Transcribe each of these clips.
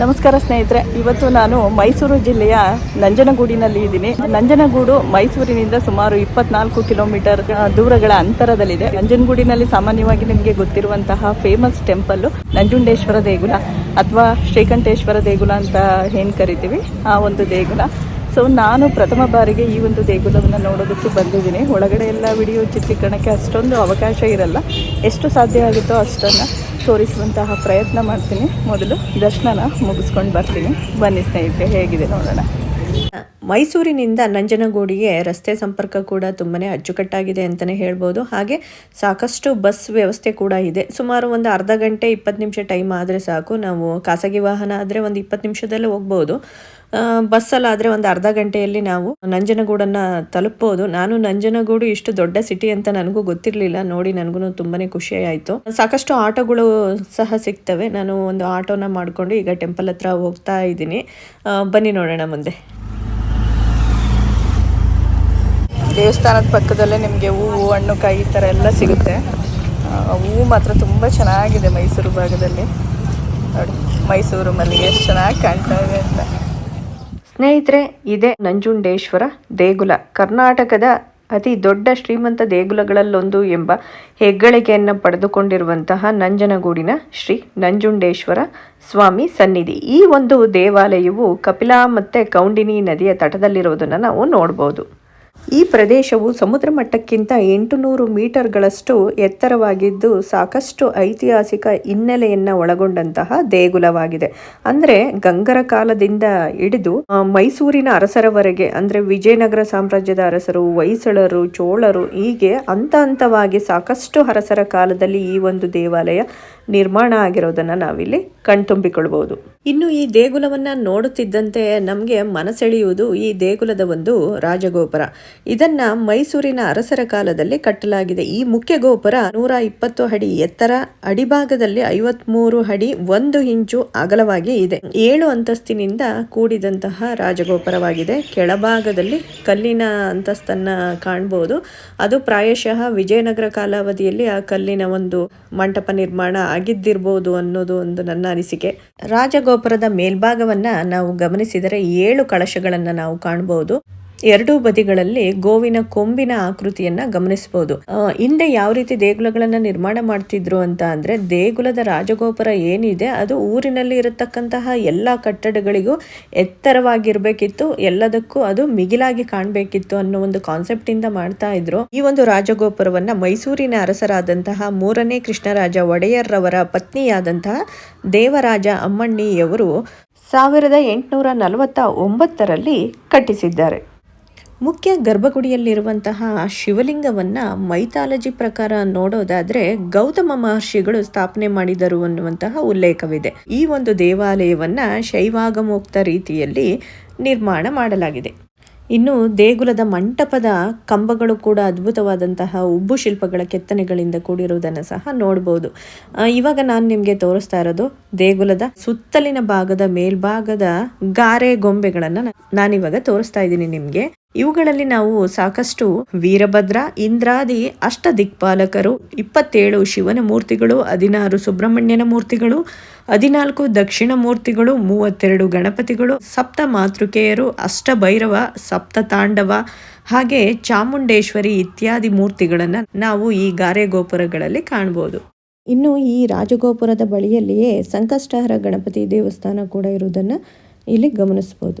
ನಮಸ್ಕಾರ ಸ್ನೇಹಿತರೆ, ಇವತ್ತು ನಾನು ಮೈಸೂರು ಜಿಲ್ಲೆಯ ನಂಜನಗೂಡಿನಲ್ಲಿ ಇದ್ದೀನಿ. ನಂಜನಗೂಡು ಮೈಸೂರಿನಿಂದ ಸುಮಾರು ಇಪ್ಪತ್ನಾಲ್ಕು ಕಿಲೋಮೀಟರ್ ದೂರಗಳ ಅಂತರದಲ್ಲಿದೆ. ನಂಜನಗೂಡಿನಲ್ಲಿ ಸಾಮಾನ್ಯವಾಗಿ ನಿಮಗೆ ಗೊತ್ತಿರುವಂತಹ ಫೇಮಸ್ ಟೆಂಪಲ್ ನಂಜುಂಡೇಶ್ವರ ದೇಗುಲ ಅಥವಾ ಶ್ರೀಕಂಠೇಶ್ವರ ದೇಗುಲ ಅಂತ ಏನು ಕರಿತೀವಿ, ಆ ಒಂದು ದೇಗುಲ. ಸೊ ನಾನು ಪ್ರಥಮ ಬಾರಿಗೆ ಈ ಒಂದು ದೇಗುಲವನ್ನು ನೋಡೋದಕ್ಕೆ ಬಂದಿದ್ದೀನಿ. ಒಳಗಡೆ ಎಲ್ಲ ವಿಡಿಯೋ ಚಿತ್ರೀಕರಣಕ್ಕೆ ಅಷ್ಟೊಂದು ಅವಕಾಶ ಇರಲ್ಲ. ಎಷ್ಟು ಸಾಧ್ಯ ಆಗುತ್ತೋ ಅಷ್ಟನ್ನು ತೋರಿಸುವಂತಹ ಪ್ರಯತ್ನ ಮಾಡ್ತೀನಿ. ಮೊದಲು ದರ್ಶನನ ಮುಗಿಸ್ಕೊಂಡು ಬರ್ತೀನಿ. ಬನ್ನಿ ಸ್ನೇಹಿತರೆ ಹೇಗಿದೆ ನೋಡೋಣ. ಮೈಸೂರಿನಿಂದ ನಂಜನಗೂಡಿಗೆ ರಸ್ತೆ ಸಂಪರ್ಕ ಕೂಡ ತುಂಬಾ ಅಚ್ಚುಕಟ್ಟಾಗಿದೆ ಅಂತಲೇ ಹೇಳ್ಬೋದು. ಹಾಗೆ ಸಾಕಷ್ಟು ಬಸ್ ವ್ಯವಸ್ಥೆ ಕೂಡ ಇದೆ. ಸುಮಾರು ಒಂದು ಅರ್ಧ ಗಂಟೆ ಇಪ್ಪತ್ತು ನಿಮಿಷ ಟೈಮ್ ಆದರೆ ಸಾಕು. ನಾವು ಖಾಸಗಿ ವಾಹನ ಆದರೆ ಒಂದು ಇಪ್ಪತ್ತು ನಿಮಿಷದಲ್ಲೇ ಹೋಗ್ಬೋದು. ಬಸ್ಸಲ್ಲಾದರೆ ಒಂದು ಅರ್ಧ ಗಂಟೆಯಲ್ಲಿ ನಾವು ನಂಜನಗೂಡನ್ನು ತಲುಪ್ಬೋದು. ನಾನು ನಂಜನಗೂಡು ಇಷ್ಟು ದೊಡ್ಡ ಸಿಟಿ ಅಂತ ನನಗೂ ಗೊತ್ತಿರಲಿಲ್ಲ. ನೋಡಿ ನನಗೂ ತುಂಬಾ ಖುಷಿ ಆಯಿತು. ಸಾಕಷ್ಟು ಆಟೋಗಳು ಸಹ ಸಿಗ್ತವೆ. ನಾನು ಒಂದು ಆಟೋನ ಮಾಡಿಕೊಂಡು ಈಗ ಟೆಂಪಲ್ ಹತ್ರ ಹೋಗ್ತಾ ಇದ್ದೀನಿ. ಬನ್ನಿ ನೋಡೋಣ ಮುಂದೆ. ದೇವಸ್ಥಾನದ ಪಕ್ಕದಲ್ಲೇ ನಿಮಗೆ ಹೂವು, ಹಣ್ಣು ಕಾಯಿ ಈ ಥರ ಎಲ್ಲ ಸಿಗುತ್ತೆ. ಹೂವು ಮಾತ್ರ ತುಂಬ ಚೆನ್ನಾಗಿದೆ ಮೈಸೂರು ಭಾಗದಲ್ಲಿ. ನೋಡಿ, ಮೈಸೂರು ಮಲ್ಲಿಗೆ ಎಷ್ಟು ಚೆನ್ನಾಗಿ ಕಾಣ್ತಾ ಇದೆ ಅಂತ. ಸ್ನೇಹಿತರೆ, ಇದೇ ನಂಜುಂಡೇಶ್ವರ ದೇಗುಲ. ಕರ್ನಾಟಕದ ಅತಿ ದೊಡ್ಡ ಶ್ರೀಮಂತ ದೇಗುಲಗಳಲ್ಲೊಂದು ಎಂಬ ಹೆಗ್ಗಳಿಕೆಯನ್ನು ಪಡೆದುಕೊಂಡಿರುವಂತಹ ನಂಜನಗೂಡಿನ ಶ್ರೀ ನಂಜುಂಡೇಶ್ವರ ಸ್ವಾಮಿ ಸನ್ನಿಧಿ. ಈ ಒಂದು ದೇವಾಲಯವು ಕಪಿಲಾ ಮತ್ತು ಕೌಂಡಿನಿ ನದಿಯ ತಟದಲ್ಲಿರುವುದನ್ನು ನಾವು ನೋಡ್ಬೋದು. ಈ ಪ್ರದೇಶವು ಸಮುದ್ರ ಮಟ್ಟಕ್ಕಿಂತ ಎಂಟುನೂರು ಮೀಟರ್ಗಳಷ್ಟು ಎತ್ತರವಾಗಿದ್ದು ಸಾಕಷ್ಟು ಐತಿಹಾಸಿಕ ಹಿನ್ನೆಲೆಯನ್ನು ಒಳಗೊಂಡಂತಹ ದೇಗುಲವಾಗಿದೆ. ಅಂದರೆ ಗಂಗರ ಕಾಲದಿಂದ ಹಿಡಿದು ಮೈಸೂರಿನ ಅರಸರವರೆಗೆ, ಅಂದರೆ ವಿಜಯನಗರ ಸಾಮ್ರಾಜ್ಯದ ಅರಸರು, ಹೊಯ್ಸಳರು, ಚೋಳರು ಹೀಗೆ ಹಂತ ಹಂತವಾಗಿ ಸಾಕಷ್ಟು ಅರಸರ ಕಾಲದಲ್ಲಿ ಈ ಒಂದು ದೇವಾಲಯ ನಿರ್ಮಾಣ ಆಗಿರೋದನ್ನ ನಾವಿಲ್ಲಿ ಕಣ್ತುಂಬಿಕೊಳ್ಬಹುದು. ಇನ್ನು ಈ ದೇಗುಲವನ್ನ ನೋಡುತ್ತಿದ್ದಂತೆ ನಮಗೆ ಮನಸೆಳೆಯುವುದು ಈ ದೇಗುಲದ ಒಂದು ರಾಜಗೋಪುರ. ಇದನ್ನ ಮೈಸೂರಿನ ಅರಸರ ಕಾಲದಲ್ಲಿ ಕಟ್ಟಲಾಗಿದೆ. ಈ ಮುಖ್ಯ ಗೋಪುರ ನೂರ ಇಪ್ಪತ್ತು ಅಡಿ ಎತ್ತರ ಅಡಿಭಾಗದಲ್ಲಿ ಐವತ್ಮೂರು ಅಡಿ ಒಂದು ಇಂಚು ಅಗಲವಾಗಿ ಇದೆ. ಏಳು ಅಂತಸ್ತಿನಿಂದ ಕೂಡಿದಂತಹ ರಾಜಗೋಪುರವಾಗಿದೆ. ಕೆಳಭಾಗದಲ್ಲಿ ಕಲ್ಲಿನ ಅಂತಸ್ತನ್ನ ಕಾಣಬಹುದು ಅದು ಪ್ರಾಯಶಃ ವಿಜಯನಗರ ಕಾಲಾವಧಿಯಲ್ಲಿ ಆ ಕಲ್ಲಿನ ಒಂದು ಮಂಟಪ ನಿರ್ಮಾಣ ಆಗಿದ್ದಿರ್ಬೋದು ಅನ್ನೋದು ಒಂದು ನನ್ನ ಅನಿಸಿಕೆ. ರಾಜಗೋಪುರದ ಮೇಲ್ಭಾಗವನ್ನ ನಾವು ಗಮನಿಸಿದರೆ ಏಳು ಕಳಶಗಳನ್ನ ನಾವು ಕಾಣಬಹುದು ಎರಡೂ ಬದಿಗಳಲ್ಲಿ ಗೋವಿನ ಕೊಂಬಿನ ಆಕೃತಿಯನ್ನ ಗಮನಿಸಬಹುದು ಹಿಂದೆ ಯಾವ ರೀತಿ ದೇಗುಲಗಳನ್ನ ನಿರ್ಮಾಣ ಮಾಡ್ತಿದ್ರು ಅಂತ ಅಂದ್ರೆ ದೇಗುಲದ ರಾಜಗೋಪುರ ಏನಿದೆ ಅದು ಊರಿನಲ್ಲಿ ಇರತಕ್ಕಂತಹ ಎಲ್ಲಾ ಕಟ್ಟಡಗಳಿಗೂ ಎತ್ತರವಾಗಿರ್ಬೇಕಿತ್ತು, ಎಲ್ಲದಕ್ಕೂ ಅದು ಮಿಗಿಲಾಗಿ ಕಾಣಬೇಕಿತ್ತು ಅನ್ನೋ ಒಂದು ಕಾನ್ಸೆಪ್ಟ್ ಇಂದ ಮಾಡ್ತಾ ಇದ್ರು. ಈ ಒಂದು ರಾಜಗೋಪುರವನ್ನ ಮೈಸೂರಿನ ಅರಸರಾದಂತಹ ಮೂರನೇ ಕೃಷ್ಣರಾಜ ಒಡೆಯರ್ರವರ ಪತ್ನಿಯಾದಂತಹ ದೇವರಾಜ ಅಮ್ಮಣ್ಣಿಯವರು ಸಾವಿರದ ಎಂಟುನೂರ ನಲವತ್ತ ಒಂಬತ್ತರಲ್ಲಿ ಕಟ್ಟಿಸಿದ್ದಾರೆ. ಮುಖ್ಯ ಗರ್ಭಗುಡಿಯಲ್ಲಿರುವಂತಹ ಶಿವಲಿಂಗವನ್ನ ಮೈಥಾಲಜಿ ಪ್ರಕಾರ ನೋಡೋದಾದ್ರೆ ಗೌತಮ ಮಹರ್ಷಿಗಳು ಸ್ಥಾಪನೆ ಮಾಡಿದರು ಅನ್ನುವಂತಹ ಉಲ್ಲೇಖವಿದೆ. ಈ ಒಂದು ದೇವಾಲಯವನ್ನ ಶೈವಾಗಮೋಕ್ತ ರೀತಿಯಲ್ಲಿ ನಿರ್ಮಾಣ ಮಾಡಲಾಗಿದೆ. ಇನ್ನು ದೇಗುಲದ ಮಂಟಪದ ಕಂಬಗಳು ಕೂಡ ಅದ್ಭುತವಾದಂತಹ ಉಬ್ಬು ಶಿಲ್ಪಗಳ ಕೆತ್ತನೆಗಳಿಂದ ಕೂಡಿರುವುದನ್ನು ಸಹ ನೋಡಬಹುದು ಇವಾಗ ನಾನು ನಿಮಗೆ ತೋರಿಸ್ತಾ ಇರೋದು ದೇಗುಲದ ಸುತ್ತಲಿನ ಭಾಗದ ಮೇಲ್ಭಾಗದ ಗಾರೆ ಗೊಂಬೆಗಳನ್ನು ನಾನಿವಾಗ ತೋರಿಸ್ತಾ ಇದ್ದೀನಿ ನಿಮ್ಗೆ. ಇವುಗಳಲ್ಲಿ ನಾವು ಸಾಕಷ್ಟು ವೀರಭದ್ರ, ಇಂದ್ರಾದಿ ಅಷ್ಟ ದಿಕ್ಪಾಲಕರು ಇಪ್ಪತ್ತೇಳು ಶಿವನ ಮೂರ್ತಿಗಳು, ಹದಿನಾರು ಸುಬ್ರಹ್ಮಣ್ಯನ ಮೂರ್ತಿಗಳು, ಹದಿನಾಲ್ಕು ದಕ್ಷಿಣ ಮೂರ್ತಿಗಳು, ಮೂವತ್ತೆರಡು ಗಣಪತಿಗಳು, ಸಪ್ತ ಮಾತೃಕೆಯರು ಅಷ್ಟ ಭೈರವ ಸಪ್ತ ತಾಂಡವ, ಹಾಗೆ ಚಾಮುಂಡೇಶ್ವರಿ ಇತ್ಯಾದಿ ಮೂರ್ತಿಗಳನ್ನು ನಾವು ಈ ಗಾರೆ ಗೋಪುರಗಳಲ್ಲಿ ಕಾಣಬಹುದು ಇನ್ನು ಈ ರಾಜಗೋಪುರದ ಬಳಿಯಲ್ಲಿಯೇ ಸಂಕಷ್ಟಹರ ಗಣಪತಿ ದೇವಸ್ಥಾನ ಕೂಡ ಇರುವುದನ್ನು ಇಲ್ಲಿ ಗಮನಿಸಬಹುದು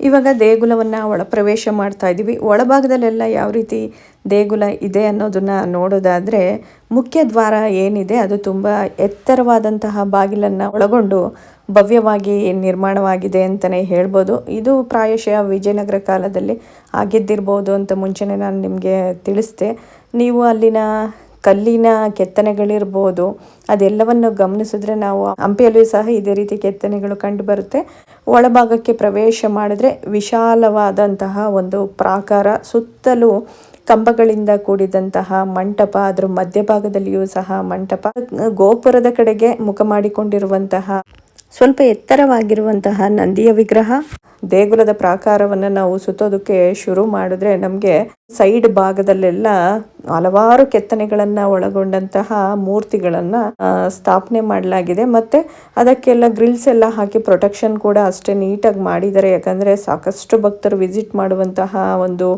ಇವಾಗ ದೇಗುಲವನ್ನು ಒಳ ಪ್ರವೇಶ ಮಾಡ್ತಾ ಇದ್ದೀವಿ ಒಳಭಾಗದಲ್ಲೆಲ್ಲ ಯಾವ ರೀತಿ ದೇಗುಲ ಇದೆ ಅನ್ನೋದನ್ನು ನೋಡೋದಾದರೆ ಮುಖ್ಯ ದ್ವಾರ ಏನಿದೆ ಅದು ತುಂಬ ಎತ್ತರವಾದಂತಹ ಬಾಗಿಲನ್ನು ಒಳಗೊಂಡು ಭವ್ಯವಾಗಿ ನಿರ್ಮಾಣವಾಗಿದೆ ಅಂತಲೇ ಹೇಳ್ಬೋದು. ಇದು ಪ್ರಾಯಶಃ ವಿಜಯನಗರ ಕಾಲದಲ್ಲಿ ಆಗಿದ್ದಿರ್ಬೋದು ಅಂತ ಮುಂಚೆನೇ ನಾನು ನಿಮಗೆ ತಿಳಿಸ್ದೆ. ನೀವು ಅಲ್ಲಿನ ಕಲ್ಲಿನ ಕೆತ್ತನೆಗಳಿರ್ಬೋದು, ಅದೆಲ್ಲವನ್ನು ಗಮನಿಸಿದ್ರೆ ನಾವು ಹಂಪಿಯಲ್ಲೂ ಸಹ ಇದೇ ರೀತಿ ಕೆತ್ತನೆಗಳು ಕಂಡುಬರುತ್ತೆ ಒಳಭಾಗಕ್ಕೆ ಪ್ರವೇಶ ಮಾಡಿದ್ರೆ ವಿಶಾಲವಾದಂತಹ ಒಂದು ಪ್ರಾಕಾರ, ಸುತ್ತಲೂ ಕಂಬಗಳಿಂದ ಕೂಡಿದಂತಹ ಮಂಟಪ, ಅದರ ಮಧ್ಯಭಾಗದಲ್ಲಿಯೂ ಸಹ ಮಂಟಪ, ಗೋಪುರದ ಕಡೆಗೆ ಮುಖ ಮಾಡಿಕೊಂಡಿರುವಂತಹ, ಸ್ವಲ್ಪ ಎತ್ತರವಾಗಿರುವಂತಹ ನಂದಿಯ ವಿಗ್ರಹ. ದೇಗುಲದ ಪ್ರಾಕಾರವನ್ನು ನಾವು ಸುತ್ತೋದಕ್ಕೆ ಶುರು ಮಾಡಿದ್ರೆ ನಮಗೆ ಸೈಡ್ ಭಾಗದಲ್ಲೆಲ್ಲ ಹಲವಾರು ಕೆತ್ತನೆಗಳನ್ನ ಒಳಗೊಂಡಂತಹ ಮೂರ್ತಿಗಳನ್ನ ಸ್ಥಾಪನೆ ಮಾಡಲಾಗಿದೆ. ಮತ್ತೆ ಅದಕ್ಕೆಲ್ಲ ಗ್ರಿಲ್ಸ್ ಎಲ್ಲ ಹಾಕಿ ಪ್ರೊಟೆಕ್ಷನ್ ಕೂಡ ಅಷ್ಟೇ ನೀಟಾಗಿ ಮಾಡಿದ್ದಾರೆ. ಯಾಕಂದ್ರೆ ಸಾಕಷ್ಟು ಭಕ್ತರು ವಿಸಿಟ್ ಮಾಡುವಂತಹ ಒಂದು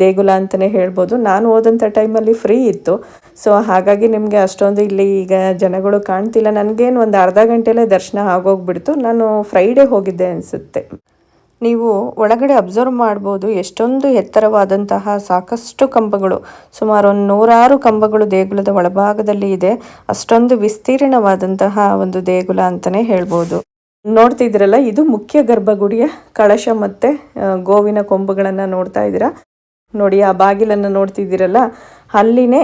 ದೇಗುಲ ಅಂತಾನೆ ಹೇಳ್ಬೋದು. ನಾನು ಹೋದಂಥ ಟೈಮಲ್ಲಿ ಫ್ರೀ ಇತ್ತು. ಸೊ ಹಾಗಾಗಿ ನಿಮಗೆ ಅಷ್ಟೊಂದು ಇಲ್ಲಿ ಈಗ ಜನಗಳು ಕಾಣ್ತಿಲ್ಲ. ನನಗೇನು ಒಂದು ಅರ್ಧ ಗಂಟೆಲೇ ದರ್ಶನ ಆಗೋಗ್ಬಿಡ್ತು. ನಾನು ಫ್ರೈಡೇ ಹೋಗಿದ್ದೆ ಅನಿಸುತ್ತೆ. ನೀವು ಒಳಗಡೆ ಅಬ್ಸರ್ವ್ ಮಾಡ್ಬೋದು ಎಷ್ಟೊಂದು ಎತ್ತರವಾದಂತಹ ಸಾಕಷ್ಟು ಕಂಬಗಳು. ಸುಮಾರು ಒಂದು ನೂರಾರು ಕಂಬಗಳು ದೇಗುಲದ ಒಳಭಾಗದಲ್ಲಿ ಇದೆ. ಅಷ್ಟೊಂದು ವಿಸ್ತೀರ್ಣವಾದಂತಹ ಒಂದು ದೇಗುಲ ಅಂತಲೇ ಹೇಳ್ಬೋದು. ನೋಡ್ತಿದ್ರಲ್ಲ ಇದು ಮುಖ್ಯ ಗರ್ಭಗುಡಿಯ ಕಳಶ ಮತ್ತೆ ಗೋವಿನ ಕೊಂಬುಗಳನ್ನು ನೋಡ್ತಾ ಇದ್ದೀರಾ? ನೋಡಿ, ಆ ಬಾಗಿಲನ್ನು ನೋಡ್ತಿದ್ದೀರಲ್ಲ, ಅಲ್ಲಿನೇ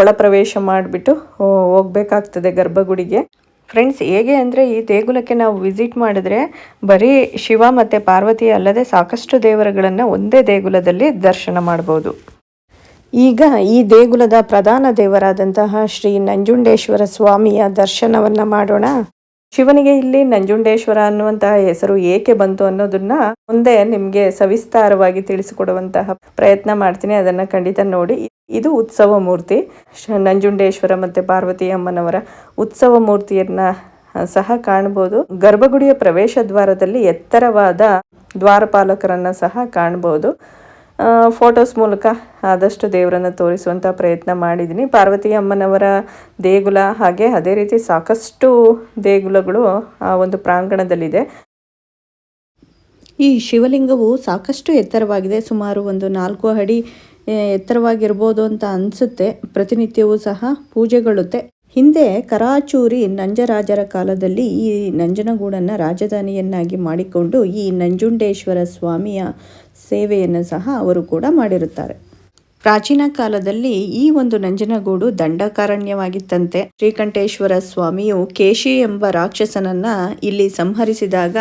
ಒಳ ಪ್ರವೇಶ ಮಾಡಿಬಿಟ್ಟು ಹೋಗಬೇಕಾಗ್ತದೆ ಗರ್ಭಗುಡಿಗೆ. ಫ್ರೆಂಡ್ಸ್ ಹೇಗೆ ಅಂದರೆ ಈ ದೇಗುಲಕ್ಕೆ ನಾವು ವಿಸಿಟ್ ಮಾಡಿದ್ರೆ ಬರೀ ಶಿವ ಮತ್ತು ಪಾರ್ವತಿ ಅಲ್ಲದೆ ಸಾಕಷ್ಟು ದೇವರುಗಳನ್ನು ಒಂದೇ ದೇಗುಲದಲ್ಲಿ ದರ್ಶನ ಮಾಡ್ಬೋದು. ಈಗ ಈ ದೇಗುಲದ ಪ್ರಧಾನ ದೇವರಾದಂತಹ ಶ್ರೀ ನಂಜುಂಡೇಶ್ವರ ಸ್ವಾಮಿಯ ದರ್ಶನವನ್ನ ಮಾಡೋಣ. ಶಿವನಿಗೆ ಇಲ್ಲಿ ನಂಜುಂಡೇಶ್ವರ ಅನ್ನುವಂತಹ ಹೆಸರು ಏಕೆ ಬಂತು ಅನ್ನೋದನ್ನ ಮುಂದೆ ನಿಮ್ಗೆ ಸವಿಸ್ತಾರವಾಗಿ ತಿಳಿಸಿಕೊಡುವಂತಹ ಪ್ರಯತ್ನ ಮಾಡ್ತೀನಿ. ಅದನ್ನ ಖಂಡಿತ ನೋಡಿ. ಇದು ಉತ್ಸವ ಮೂರ್ತಿ. ನಂಜುಂಡೇಶ್ವರ ಮತ್ತೆ ಪಾರ್ವತಿ ಅಮ್ಮನವರ ಉತ್ಸವ ಮೂರ್ತಿಯನ್ನ ಸಹ ಕಾಣಬಹುದು ಗರ್ಭಗುಡಿಯ ಪ್ರವೇಶ ದ್ವಾರದಲ್ಲಿ ಎತ್ತರವಾದ ದ್ವಾರಪಾಲಕರನ್ನ ಸಹ ಕಾಣಬಹುದು ಫೋಟೋಸ್ ಮೂಲಕ ಆದಷ್ಟು ದೇವರನ್ನು ತೋರಿಸುವಂಥ ಪ್ರಯತ್ನ ಮಾಡಿದ್ದೀನಿ ಪಾರ್ವತಿ ಅಮ್ಮನವರ ದೇಗುಲ ಹಾಗೆ ಅದೇ ರೀತಿ ಸಾಕಷ್ಟು ದೇಗುಲಗಳು ಆ ಒಂದು ಪ್ರಾಂಗಣದಲ್ಲಿದೆ. ಈ ಶಿವಲಿಂಗವು ಸಾಕಷ್ಟು ಎತ್ತರವಾಗಿದೆ. ಸುಮಾರು ಒಂದು ನಾಲ್ಕು ಅಡಿ ಎತ್ತರವಾಗಿರ್ಬೋದು ಅಂತ ಅನಿಸುತ್ತೆ. ಪ್ರತಿನಿತ್ಯವೂ ಸಹ ಪೂಜೆಗೊಳ್ಳುತ್ತೆ. ಹಿಂದೆ ಕರಾಚೂರಿ ನಂಜರಾಜರ ಕಾಲದಲ್ಲಿ ಈ ನಂಜನಗೂಡನ್ನು ರಾಜಧಾನಿಯನ್ನಾಗಿ ಮಾಡಿಕೊಂಡು ಈ ನಂಜುಂಡೇಶ್ವರ ಸ್ವಾಮಿಯ ಸೇವೆಯನ್ನು ಸಹ ಅವರು ಕೂಡ ಮಾಡಿರುತ್ತಾರೆ. ಪ್ರಾಚೀನ ಕಾಲದಲ್ಲಿ ಈ ಒಂದು ನಂಜನಗೂಡು ದಂಡಕಾರಣ್ಯವಾಗಿತ್ತಂತೆ. ಶ್ರೀಕಂಠೇಶ್ವರ ಸ್ವಾಮಿಯು ಕೇಶಿ ಎಂಬ ರಾಕ್ಷಸನನ್ನ ಇಲ್ಲಿ ಸಂಹರಿಸಿದಾಗ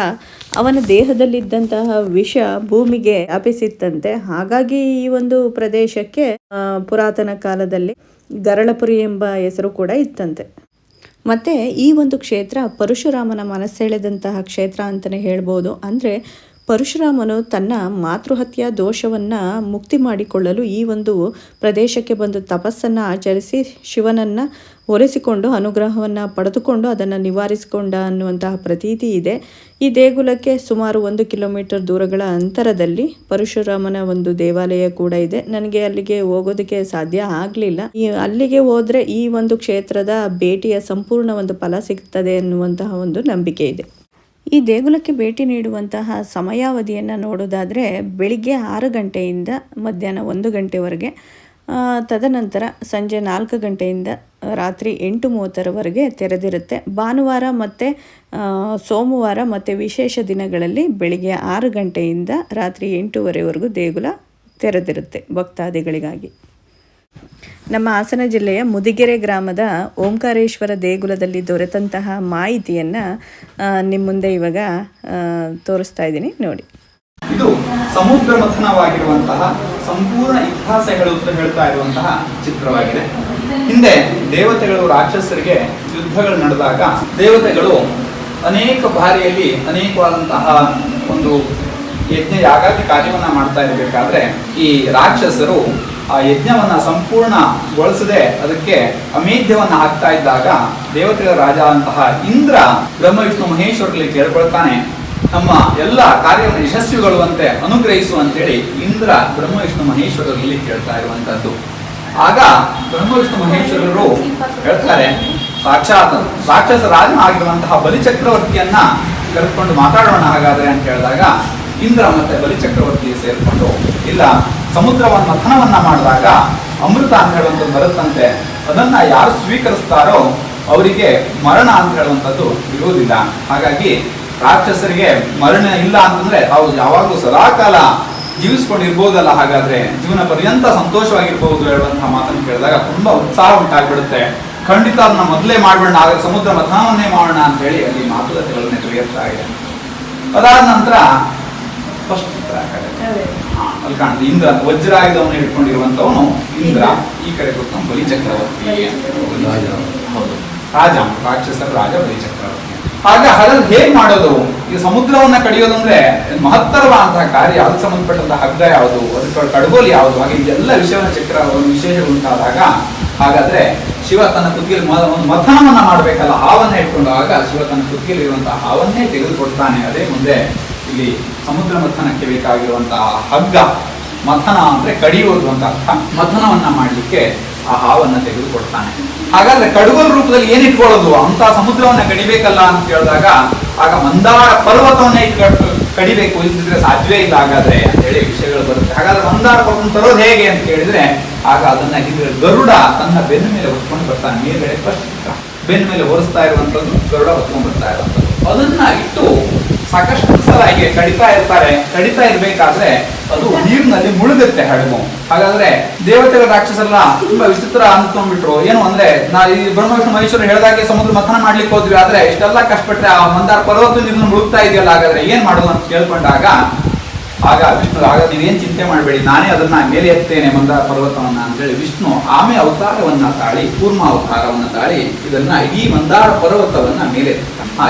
ಅವನ ದೇಹದಲ್ಲಿದ್ದಂತಹ ವಿಷ ಭೂಮಿಗೆ ವ್ಯಾಪಿಸಿತ್ತಂತೆ. ಹಾಗಾಗಿ ಈ ಒಂದು ಪ್ರದೇಶಕ್ಕೆ ಪುರಾತನ ಕಾಲದಲ್ಲಿ ಗರಳಪುರಿ ಎಂಬ ಹೆಸರು ಕೂಡ ಇತ್ತಂತೆ. ಮತ್ತೆ ಈ ಒಂದು ಕ್ಷೇತ್ರ ಪರಶುರಾಮನ ಮನಸ್ಸೆಳೆದಂತಹ ಕ್ಷೇತ್ರ ಅಂತಲೇ ಹೇಳ್ಬೋದು. ಅಂದರೆ ಪರಶುರಾಮನು ತನ್ನ ಮಾತೃಹತ್ಯಾ ದೋಷವನ್ನು ಮುಕ್ತಿ ಮಾಡಿಕೊಳ್ಳಲು ಈ ಒಂದು ಪ್ರದೇಶಕ್ಕೆ ಬಂದು ತಪಸ್ಸನ್ನು ಆಚರಿಸಿ ಶಿವನನ್ನು ಒರೆಸಿಕೊಂಡು ಅನುಗ್ರಹವನ್ನು ಪಡೆದುಕೊಂಡು ಅದನ್ನು ನಿವಾರಿಸಿಕೊಂಡ ಅನ್ನುವಂತಹ ಪ್ರತೀತಿ ಇದೆ. ಈ ದೇಗುಲಕ್ಕೆ ಸುಮಾರು ಒಂದು ಕಿಲೋಮೀಟರ್ ದೂರಗಳ ಅಂತರದಲ್ಲಿ ಪರಶುರಾಮನ ಒಂದು ದೇವಾಲಯ ಕೂಡ ಇದೆ. ನನಗೆ ಅಲ್ಲಿಗೆ ಹೋಗೋದಕ್ಕೆ ಸಾಧ್ಯ ಆಗಲಿಲ್ಲ. ಈ ಅಲ್ಲಿಗೆ ಹೋದರೆ ಈ ಒಂದು ಕ್ಷೇತ್ರದ ಭೇಟಿಯ ಸಂಪೂರ್ಣ ಒಂದು ಫಲ ಸಿಗ್ತದೆ ಅನ್ನುವಂತಹ ಒಂದು ನಂಬಿಕೆ ಇದೆ. ಈ ದೇಗುಲಕ್ಕೆ ಭೇಟಿ ನೀಡುವಂತಹ ಸಮಯಾವಧಿಯನ್ನು ನೋಡೋದಾದರೆ ಬೆಳಿಗ್ಗೆ ಆರು ಗಂಟೆಯಿಂದ ಮಧ್ಯಾಹ್ನ ಒಂದು ಗಂಟೆವರೆಗೆ ತದನಂತರ ಸಂಜೆ ನಾಲ್ಕು ಗಂಟೆಯಿಂದ ರಾತ್ರಿ ಎಂಟು ಮೂವತ್ತರವರೆಗೆ ತೆರೆದಿರುತ್ತೆ. ಭಾನುವಾರ ಮತ್ತು ಸೋಮವಾರ ಮತ್ತು ವಿಶೇಷ ದಿನಗಳಲ್ಲಿ ಬೆಳಿಗ್ಗೆ ಆರು ಗಂಟೆಯಿಂದ ರಾತ್ರಿ ಎಂಟೂವರೆವರೆಗೂ ದೇಗುಲ ತೆರೆದಿರುತ್ತೆ ಭಕ್ತಾದಿಗಳಿಗಾಗಿ. ನಮ್ಮ ಹಾಸನ ಜಿಲ್ಲೆಯ ಮುದಿಗೆರೆ ಗ್ರಾಮದ ಓಂಕಾರೇಶ್ವರ ದೇಗುಲದಲ್ಲಿ ದೊರೆತಂತಹ ಮಾಹಿತಿಯನ್ನು ನಿಮ್ಮ ಮುಂದೆ ಇವಾಗ ತೋರಿಸ್ತಾ ಇದ್ದೀನಿ, ನೋಡಿ. ಇದು ಸಮುದ್ರ ಮಥನವಾಗಿರುವಂತಹ ಸಂಪೂರ್ಣ ಇತಿಹಾಸ ಹೇಳುತ್ತಾ ಹೇಳ್ತಾ ಇರುವಂತಹ ಚಿತ್ರವಾಗಿದೆ. ಹಿಂದೆ ದೇವತೆಗಳು, ರಾಕ್ಷಸರಿಗೆ ಯುದ್ಧಗಳು ನಡೆದಾಗ ದೇವತೆಗಳು ಅನೇಕ ಬಾರಿಯಲ್ಲಿ ಅನೇಕವಾದಂತಹ ಒಂದು ಯಜ್ಞ ಯಾಗಾದಿ ಕಾರ್ಯವನ್ನ ಮಾಡ್ತಾ ಇರಬೇಕಾದ್ರೆ ಈ ರಾಕ್ಷಸರು ಆ ಯಜ್ಞವನ್ನ ಸಂಪೂರ್ಣಗೊಳಿಸದೆ ಅದಕ್ಕೆ ಅಮೇಧ್ಯವನ್ನ ಹಾಕ್ತಾ ಇದ್ದಾಗ ದೇವತೆಗಳ ರಾಜ ಅಂತಹ ಇಂದ್ರ ಬ್ರಹ್ಮ, ವಿಷ್ಣು ಮಹೇಶ್ವರಲ್ಲಿ ಕೇಳ್ಕೊಳ್ತಾನೆ ನಮ್ಮ ಎಲ್ಲ ಕಾರ್ಯವನ್ನು ಯಶಸ್ವಿಗೊಳ್ಳುವಂತೆ ಅನುಗ್ರಹಿಸು ಅಂತೇಳಿ ಇಂದ್ರ ಬ್ರಹ್ಮ, ವಿಷ್ಣು, ಮಹೇಶ್ವರರಲ್ಲಿ ಕೇಳ್ತಾ ಇರುವಂತದ್ದು. ಆಗ ಬ್ರಹ್ಮ, ವಿಷ್ಣು, ಮಹೇಶ್ವರರು ಹೇಳ್ತಾರೆ, ಸಾಕ್ಷಾತ್, ರಾಕ್ಷಸ ರಾಜನ ಆಗಿರುವಂತಹ ಬಲಿಚಕ್ರವರ್ತಿಯನ್ನ ಕರೆದುಕೊಂಡು ಮಾತಾಡೋಣ ಹಾಗಾದ್ರೆ ಅಂತ ಹೇಳಿದಾಗ ಇಂದ್ರ ಮತ್ತೆ ಬಲಿಚಕ್ರವರ್ತಿ ಸೇರ್ಕೊಂಡು ಇಲ್ಲ, ಸಮುದ್ರವನ್ನು ಮಥನವನ್ನ ಮಾಡಿದಾಗ ಅಮೃತ ಅಂತ ಹೇಳುವಂಥದ್ದು ಬರುತ್ತಂತೆ, ಅದನ್ನ ಯಾರು ಸ್ವೀಕರಿಸ್ತಾರೋ ಅವರಿಗೆ ಮರಣ ಅಂತ ಹೇಳುವಂಥದ್ದು ಇರುವುದಿಲ್ಲ. ಹಾಗಾಗಿ ರಾಕ್ಷಸರಿಗೆ ಮರಣ ಇಲ್ಲ ಅಂತಂದ್ರೆ ತಾವು ಯಾವಾಗಲೂ ಸದಾಕಾಲ ಜೀವಿಸ್ಕೊಂಡಿರ್ಬೋದಲ್ಲ. ಹಾಗಾದ್ರೆ ಜೀವನ ಪರ್ಯಂತ ಸಂತೋಷವಾಗಿರ್ಬೋದು ಹೇಳುವಂತಹ ಮಾತನ್ನು ಕೇಳಿದಾಗ ತುಂಬಾ ಉತ್ಸಾಹ ಉಂಟಾಗ್ಬಿಡುತ್ತೆ. ಖಂಡಿತ ಅದನ್ನ ಮೊದಲೇ ಮಾಡೋಣ ಆಗ ಸಮುದ್ರ ಮಥನವನ್ನೇ ಮಾಡೋಣ ಅಂತ ಹೇಳಿ ಅಲ್ಲಿ ಮಾತುಕತೆಗಳನ್ನೇ ತಿಳಿಯುತ್ತಾ ಇದೆ. ಅದಾದ ನಂತರ ಫಸ್ಟ್ ಉತ್ತರ ಆ ಕಡೆ. ಅಲ್ಲಿ ಕಾಣ್ತದೆ ಇಂದ್ರ ವಜ್ರಾಯುಧವನ್ನು ಹಿಡ್ಕೊಂಡಿರುವಂತವನು ಇಂದ್ರ. ಈ ಕಡೆ ಗೊತ್ತು ಬಲಿ ಚಕ್ರವರ್ತಿ. ಹೌದು. ರಾಜ. ರಾಕ್ಷಸರ ರಾಜ ಬಲಿ ಚಕ್ರವರ್ತಿ ಆಗ ಹಡಲ್ ಹೇಗ್ ಮಾಡೋದು? ಈ ಸಮುದ್ರವನ್ನ ಕಡಿಯೋದು ಅಂದ್ರೆ ಮಹತ್ತರವಾದಂತಹ ಕಾರ್ಯ. ಅದಕ್ಕೆ ಸಂಬಂಧಪಟ್ಟಂತಹ ಹಗ್ಗ ಯಾವುದು? ಅದಕ್ಕೆ ಕಡಗೋಲಿ ಯಾವುದು? ಹಾಗೆ ಇದೆಲ್ಲ ವಿಷಯವನ್ನ ಚಕ್ರ ಒಂದು ವಿಶೇಷ ಉಂಟಾದಾಗ ಹಾಗಾದ್ರೆ ಶಿವ ತನ್ನ ಕುತ್ತಿಗೆಯಲ್ಲಿ ಮ- ಒಂದು ಮಥನವನ್ನ ಮಾಡ್ಬೇಕಲ್ಲ. ಹಾವನ್ನ ಇಟ್ಕೊಂಡಾಗ ಆಗ ಶಿವ ತನ್ನ ಕುತ್ತಿಗೆಯಲ್ಲಿ ಇರುವಂತಹ ಹಾವನ್ನೇ ತೆಗೆದುಕೊಡ್ತಾನೆ. ಅದೇ ಮುಂದೆ ಇಲ್ಲಿ ಸಮುದ್ರ ಮಥನಕ್ಕೆ ಬೇಕಾಗಿರುವಂತಹ ಹಗ್ಗ, ಮಥನ ಅಂದ್ರೆ ಕಡಿಯೋದು ಅಂತ ಅರ್ಥ ಮಥನವನ್ನ ಮಾಡಲಿಕ್ಕೆ ಆ ಹಾವನ್ನ ತೆಗೆದುಕೊಡ್ತಾನೆ. ಹಾಗಾದ್ರೆ ಕಡುಗೋಲ್ ರೂಪದಲ್ಲಿ ಏನಿಟ್ಕೊಳ್ಳೋದು ಅಂತ ಸಮುದ್ರವನ್ನ ಕಡಿಬೇಕಲ್ಲ ಅಂತ ಹೇಳಿದಾಗ ಆಗ ಮಂದಾರ ಪರ್ವತವನ್ನ ಇಟ್ಕೊಂಡು, ಕಡಿಬೇಕು ಇಲ್ಲದಿದ್ರೆ ಸಾಧ್ಯವೇ ಇಲ್ಲ ಹಾಗಾದ್ರೆ ಅಂತ ಹೇಳಿ ವಿಷಯಗಳು ಬರುತ್ತೆ. ಹಾಗಾದ್ರೆ ಮಂದಾರ ಪರ್ವತ ತರೋದು ಹೇಗೆ ಅಂತ ಕೇಳಿದ್ರೆ, ಆಗ ಅದನ್ನ ಹಿಂದೆ ಗರುಡ ತನ್ನ ಬೆನ್ನ ಮೇಲೆ ಹೊತ್ಕೊಂಡು ಬರ್ತಾನೆ. ಮೇಲ್ಗಡೆ ಫಸ್ಟ್ ಬೆನ್ನ ಮೇಲೆ ಹೊರಿಸ್ತಾ ಇರುವಂತದ್ದು ಗರುಡ ಹೊತ್ಕೊಂಡು ಬರ್ತಾ ಇರುವಂತದ್ದು ಅದನ್ನ ಇಟ್ಟು ಸಾಕಷ್ಟು ಸಲ ಹೀಗೆ ಕಡಿತಾ ಇರ್ತಾರೆ. ಕಡಿತಾ ಇರಬೇಕಾದ್ರೆ ಅದು ನೀರಿನಲ್ಲಿ ಮುಳುಗುತ್ತೆ ಹಡಗು. ಹಾಗಾದ್ರೆ ದೇವತೆಗಳ ರಾಕ್ಷಸರನ್ನ ತುಂಬಾ ವಿಚಿತ್ರ ಅಂದ್ಕೊಂಡ್ಬಿಟ್ರು. ಏನು ಅಂದ್ರೆ, ನಾ ಈ ಬ್ರಹ್ಮವಿಷ್ಣು ಮಹೇಶ್ವರ ಹೇಳಿದಾಗೆ ಸಮುದ್ರ ಮಥನ ಮಾಡ್ಲಿಕ್ಕೆ ಹೋದ್ವಿ. ಆದ್ರೆ ಇಷ್ಟೆಲ್ಲ ಕಷ್ಟಪಟ್ಟರೆ ಆ ಮಂದಾರ ಪರ್ವತ ನೀರನ್ನು ಮುಳುಗ್ತಾ ಇದೆಯಲ್ಲ. ಹಾಗಾದ್ರೆ ಏನ್ ಮಾಡೋದು ಅಂತ ಕೇಳ್ಕೊಂಡಾಗ ಆಗ ವಿಷ್ಣು ಆಗ ನೀವೇನು ಚಿಂತೆ ಮಾಡಬೇಡಿ, ನಾನೇ ಅದನ್ನ ಮೇಲೆ ಎತ್ತೇನೆ ಮಂದಾರ ಪರ್ವತವನ್ನ ಅಂತೇಳಿ ವಿಷ್ಣು ಆಮೆ ಅವತಾರವನ್ನ ತಾಳಿ, ಕೂರ್ಮ ಅವತಾರವನ್ನ ತಾಳಿ, ಇದನ್ನ ಇಡೀ ಮಂದಾರ ಪರ್ವತವನ್ನ ಮೇಲೆ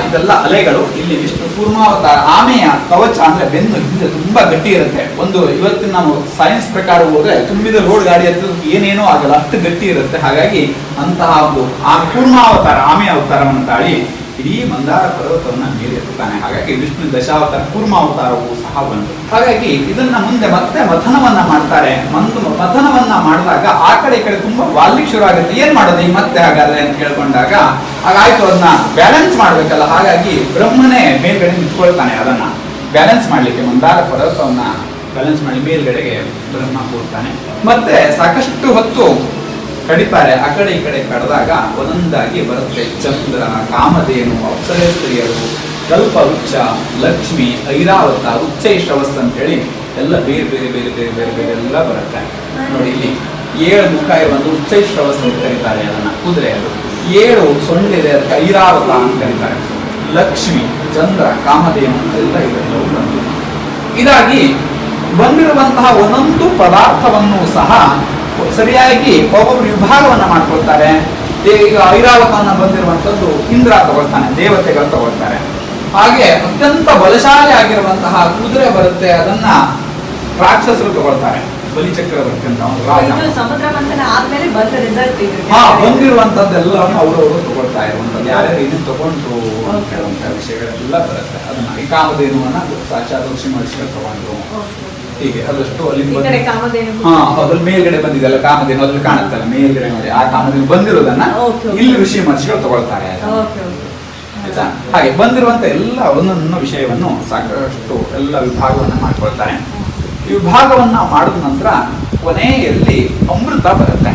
ಇದೆಲ್ಲ ಅಲೆಗಳು ಇಲ್ಲಿ ವಿಷ್ಣು ಕೂರ್ಮಾವತಾರ ಆಮೆಯ ಕವಚ ಅಂದ್ರೆ ಬೆನ್ನು ಹಿಂದೆ ತುಂಬಾ ಗಟ್ಟಿ ಇರುತ್ತೆ. ಒಂದು ಇವತ್ತಿನ ನಾವು ಸೈನ್ಸ್ ಪ್ರಕಾರ ಹೋದ್ರೆ ತುಂಬಿದ ರೋಡ್ ಗಾಡಿ ಹತ್ತಿರ ಏನೇನೋ ಆಗಲ್ಲ, ಅಷ್ಟು ಗಟ್ಟಿ ಇರುತ್ತೆ. ಹಾಗಾಗಿ ಅಂತಹ ಒಂದು ಆ ಕೂರ್ಮಾವತಾರ ಆಮೆಯ ಅವತಾರವನ್ನು ತಾಳಿ ಇಡೀ ಮಂದಾರ ಪರ್ವತವನ್ನು ಮೇಲೆ ಎತ್ತುತ್ತಾನೆ ಹಾಗಾಗಿ ವಿಷ್ಣು ದಶಾವತಾರ, ಕೂರ್ಮಾವತಾರವು ಸಹ ಬಂತು ಹಾಗಾಗಿ ಇದನ್ನ ಮುಂದೆ ಮತ್ತೆ ಮಥನವನ್ನ ಮಾಡ್ತಾರೆ. ಮಂದು ಮಥನವನ್ನ ಮಾಡಿದಾಗ ಆ ಕಡೆ ಈ ಕಡೆ ತುಂಬಾ ವಾಲ್ಲಿಕ್ ಶುರು ಆಗುತ್ತೆ. ಏನ್ ಮಾಡೋದು? ಈ ಮತ್ತೆ ಹಾಗಾದ್ರೆ ಅಂತ ಕೇಳ್ಕೊಂಡಾಗ ಹಾಗಾಯ್ತು ಅದನ್ನ ಬ್ಯಾಲೆನ್ಸ್ ಮಾಡ್ಬೇಕಲ್ಲ. ಹಾಗಾಗಿ ಬ್ರಹ್ಮನೇ ಮೇಲ್ಗಡೆ ನಿಂತ್ಕೊಳ್ತಾನೆ ಅದನ್ನ. ಬ್ಯಾಲೆನ್ಸ್ ಮಾಡ್ಲಿಕ್ಕೆ ಮಂದಾರ ಪರ್ವತವನ್ನ ಬ್ಯಾಲೆನ್ಸ್ ಮಾಡಿ ಮೇಲ್ಗಡೆಗೆ ಬ್ರಹ್ಮ ಕೂರ್ತಾನೆ. ಮತ್ತೆ ಸಾಕಷ್ಟು ಹೊತ್ತು ಕಡಿತಾರೆ, ಆ ಕಡೆ ಈ ಕಡೆ ಕಡದಾಗ ಒಂದೊಂದಾಗಿ ಬರುತ್ತೆ ಚಂದ್ರ, ಕಾಮಧೇನು ಅಪ್ಸರೆ ಸ್ತ್ರೀಯರು ಕಲ್ಪವೃಕ್ಷ, ಲಕ್ಷ್ಮಿ, ಐರಾವತ ಉಚ್ಚೈಶ್ರವಸ್ ಅಂತ ಹೇಳಿ ಎಲ್ಲ ಬೇರೆ ಬೇರೆ ಬೇರೆ ಬೇರೆ ಬೇರೆ ಬೇರೆ ಎಲ್ಲ ಬರುತ್ತೆ. ನೋಡಿ ಇಲ್ಲಿ ಏಳು ಮುಖ ಒಂದು ಉಚ್ಚೈಶ್ರವಸ್ ಅಂತ ಕರೀತಾರೆ ಅದನ್ನ. ಕುದುರೆ ಅದು. ಏಳು ಸೊಂಡಿದೆ ಅದಕ್ಕೆ ಐರಾವತ ಅಂತ ಕರೀತಾರೆ. ಲಕ್ಷ್ಮಿ, ಚಂದ್ರ, ಕಾಮಧೇನು ಎಲ್ಲ ಇದೆಲ್ಲ ಬಂದಿದೆ. ಇದಾಗಿ ಬಂದಿರುವಂತಹ ಒಂದೊಂದು ಪದಾರ್ಥವನ್ನು ಸಹ ಸರಿಯಾಗಿ ಒಬ್ಬೊಬ್ಬರು ವಿಭಾಗವನ್ನ ಮಾಡ್ಕೊಳ್ತಾರೆ. ಈಗ ಐರಾವತನ ಬಂದಿರುವಂತದ್ದು ಇಂದ್ರ ತಗೊಳ್ತಾನೆ ದೇವತೆಗಳು ತಗೊಳ್ತಾರೆ. ಹಾಗೆ ಅತ್ಯಂತ ಬಲಶಾಲಿ ಆಗಿರುವಂತಹ ಕುದುರೆ ಬರುತ್ತೆ ಅದನ್ನ ರಾಕ್ಷಸರು ತಗೊಳ್ತಾರೆ. ಬಲಿಚಕ್ರವರ್ತಿ ಅಂತ ಹಾ ಬಂದಿರುವಂತದ್ದೆಲ್ಲವನ್ನು ಅವರವರು ತಗೊಳ್ತಾ ಇರುವಂತದ್ದು ಯಾರ್ಯಾರು ಇದನ್ನ ತಗೊಂಡ್ರು ಅಂತ ಹೇಳುವಂತ ವಿಷಯಗಳೆಲ್ಲ ಬರುತ್ತೆ. ಅದನ್ನ ಈ ಕಾಮಧೇನುವನ್ನ ಸಾಕ್ಷಾತ್ ಋಷಿ ಮಹರ್ಷಿಗಳು ತಗೊಂಡ್ರು ಹೀಗೆ ಅದಷ್ಟು ಅಲ್ಲಿ ಹಾ ಅದ್ರಲ್ಲಿ ಮೇಲ್ಗಡೆ ಬಂದಿದೆಲ್ಲ ಕಾಮಧೇನು ಅದ್ರಲ್ಲಿ ಕಾಣುತ್ತಲ್ಲ ಮೇಲ್ಗಡೆ ನೋಡಿ ಆ ಕಾಮಧೇನು ಬಂದಿರೋದನ್ನ. ಇಲ್ಲಿ ಋಷಿ ಮಹರ್ಷಿಗಳು ತಗೊಳ್ತಾರೆ ಆಯ್ತಾ? ಹಾಗೆ ಬಂದಿರುವಂತ ಎಲ್ಲ ಒಂದೊಂದು ವಿಷಯವನ್ನು ಸಾಕಷ್ಟು ಎಲ್ಲ ವಿಭಾಗವನ್ನ ಮಾಡ್ಕೊಳ್ತಾರೆ. ಈ ವಿಭಾಗವನ್ನ ಮಾಡಿದ ನಂತರ ಕೊನೆಯಲ್ಲಿ ಅಮೃತ ಬರುತ್ತೆ.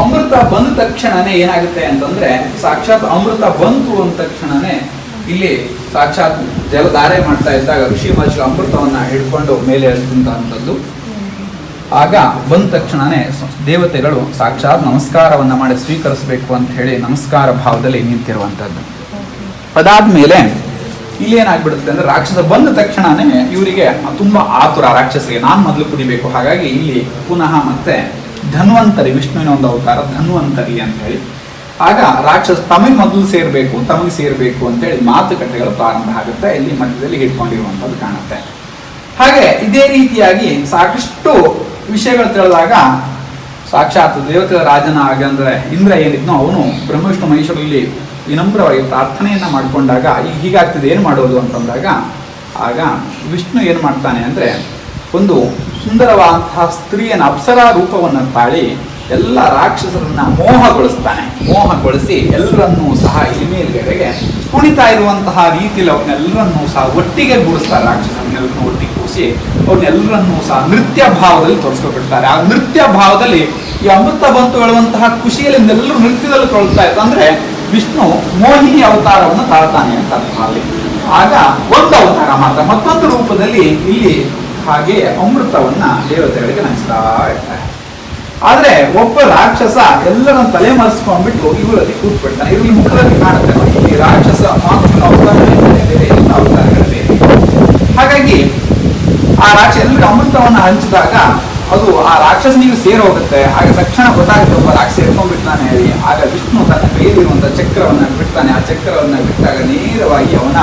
ಅಮೃತ ಬಂದ ತಕ್ಷಣನೇ ಏನಾಗುತ್ತೆ ಅಂತಂದ್ರೆ ಸಾಕ್ಷಾತ್ ಅಮೃತ ಬಂತು ಅಂದ ತಕ್ಷಣನೇ ಇಲ್ಲಿ ಸಾಕ್ಷಾತ್ ಜಲಧಾರೆ ಮಾಡ್ತಾ ಇದ್ದಾಗ ಋಷಿ ಮಹರ್ಷಿ ಅಮೃತವನ್ನ ಹಿಡ್ಕೊಂಡು ಮೇಲೆ ಎಳೆದಂತಹದ್ದು ಆಗ ಬಂದ ತಕ್ಷಣನೇ ದೇವತೆಗಳು ಸಾಕ್ಷಾತ್ ನಮಸ್ಕಾರವನ್ನ ಮಾಡಿ ಸ್ವೀಕರಿಸಬೇಕು ಅಂತ ಹೇಳಿ ನಮಸ್ಕಾರ ಭಾವದಲ್ಲಿ ನಿಂತಿರುವಂತದ್ದು ಅದಾದ್ಮೇಲೆ ಇಲ್ಲಿ ಏನಾಗ್ಬಿಡುತ್ತೆ ಅಂದ್ರೆ ರಾಕ್ಷಸ ಬಂದ ತಕ್ಷಣನೇ ಇವರಿಗೆ ತುಂಬಾ ಆತುರ ರಾಕ್ಷಸರಿಗೆ ನಾನ್ ಮೊದಲು ಕುಡಿಬೇಕು. ಹಾಗಾಗಿ ಇಲ್ಲಿ ಪುನಃ ಮತ್ತೆ ಧನ್ವಂತರಿ, ವಿಷ್ಣುವಿನ ಒಂದು ಅವತಾರ ಧನ್ವಂತರಿ ಅಂತ ಹೇಳಿ ಆಗ ರಾಕ್ಷಸ ತಮಗೆ ಮೊದಲು ಸೇರಬೇಕು ತಮಗೆ ಸೇರಬೇಕು ಅಂತೇಳಿ ಮಾತುಕತೆಗಳು ಪ್ರಾರಂಭ ಆಗುತ್ತೆ. ಇಲ್ಲಿ ಮಧ್ಯದಲ್ಲಿ ಹಿಡ್ಕೊಂಡಿರುವಂತದ್ದು ಕಾಣುತ್ತೆ. ಹಾಗೆ ಇದೇ ರೀತಿಯಾಗಿ ಸಾಕಷ್ಟು ವಿಷಯಗಳು ತಿಳಿದಾಗ ಸಾಕ್ಷಾತ್ ದೇವತೆಗಳ ರಾಜನ ಆಗಂದ್ರೆ ಇಂದ್ರ ಏನಿದ್ನೋ ಅವನು ಬ್ರಹ್ಮವಿಷ್ಣು ಮಹೇಶ್ವರಲ್ಲಿ ವಿನಮ್ರವಾಗಿ ಪ್ರಾರ್ಥನೆಯನ್ನ ಮಾಡಿಕೊಂಡಾಗ ಈಗ ಹೀಗಾಗ್ತಿದೆ, ಏನು ಮಾಡೋದು ಅಂತಂದಾಗ ಆಗ ವಿಷ್ಣು ಏನು ಮಾಡ್ತಾನೆ ಅಂದ್ರೆ ಒಂದು ಸುಂದರವಾದಂತಹ ಸ್ತ್ರೀಯನ ಅಪ್ಸರ ರೂಪವನ್ನು ತಾಳಿ ಎಲ್ಲ ರಾಕ್ಷಸರನ್ನ ಮೋಹಗೊಳಿಸ್ತಾನೆ. ಮೋಹಗೊಳಿಸಿ ಎಲ್ಲರನ್ನೂ ಸಹ ಈ ಮೇಲ್ಗಡೆಗೆ ಕುಣಿತಾ ಇರುವಂತಹ ರೀತಿಯಲ್ಲಿ ಅವ್ರನ್ನೆಲ್ಲರನ್ನೂ ಸಹ ಒಟ್ಟಿಗೆ ಗೂಡಿಸ್ತಾರೆ ರಾಕ್ಷಸರನ್ನೆಲ್ಲರನ್ನೂ ಒಟ್ಟಿಗೆ ಕೂರಿಸಿ ಅವ್ರನ್ನೆಲ್ಲರನ್ನೂ ಸಹ ನೃತ್ಯ ಭಾವದಲ್ಲಿ ತೋರಿಸ್ಕೊಬಿಡ್ತಾರೆ ಆ ನೃತ್ಯ ಭಾವದಲ್ಲಿ ಈ ಅಮೃತ ಬಂತು ಹೇಳುವಂತಹ ಖುಷಿಯಲ್ಲಿ ಎಲ್ಲರೂ ನೃತ್ಯದಲ್ಲಿ ತೊಳ್ತಾ ಇತ್ತು ಅಂದ್ರೆ ವಿಷ್ಣು ಮೋಹಿನಿ ಅವತಾರವನ್ನು ತಾಳ್ತಾನೆ ಅಂತ ಅಲ್ಲಿ. ಆಗ ಒಂದು ಅವತಾರ ಮಾತ್ರ, ಮತ್ತೊಂದು ರೂಪದಲ್ಲಿ ಇಲ್ಲಿ ಹಾಗೆ ಅಮೃತವನ್ನ ದೇವತೆಗಳಿಗೆ ಹಂಚ್ತಾ ಇರ್ತಾರೆ. ಆದ್ರೆ ಒಬ್ಬ ರಾಕ್ಷಸ ಎಲ್ಲರ ತಲೆ ಮರೆಸ್ಕೊಂಡ್ಬಿಟ್ಟು ಇವರಲ್ಲಿ ಕೂತ್ಬಿಡ್ತಾನೆ. ಇವ್ರಲ್ಲಿ ಮುಖದಲ್ಲಿ ಕಾಣುತ್ತೆ. ಈ ರಾಕ್ಷಸ ಮಾತ್ರ ಅವತಾರಗಳೇ ಬೇರೆ ಎಲ್ಲ ಹಾಗಾಗಿ ಆ ರಾಕ್ಷ ಎಲ್ಲರಿಗೂ ಅಮೃತವನ್ನು ಹಂಚಿದಾಗ ಅದು ಆ ರಾಕ್ಷಸನಿಗೆ ಸೇರಿ ಹೋಗುತ್ತೆ ಆಗ ತಕ್ಷಣ ಗೊತ್ತಾಗುತ್ತೆ ಒಬ್ಬ ರಾಕ್ಷಸ ಎತ್ಕೊಂಡ್ಬಿಡ್ತಾನೆ ಹೇಳಿ ಆಗ ವಿಷ್ಣು ತನ್ನ ಕೈಯಲ್ಲಿರುವಂತಹ ಚಕ್ರವನ್ನ ಬಿಡ್ತಾನೆ. ಆ ಚಕ್ರವನ್ನ ಬಿಟ್ಟಾಗ ನೇರವಾಗಿ ಅವನ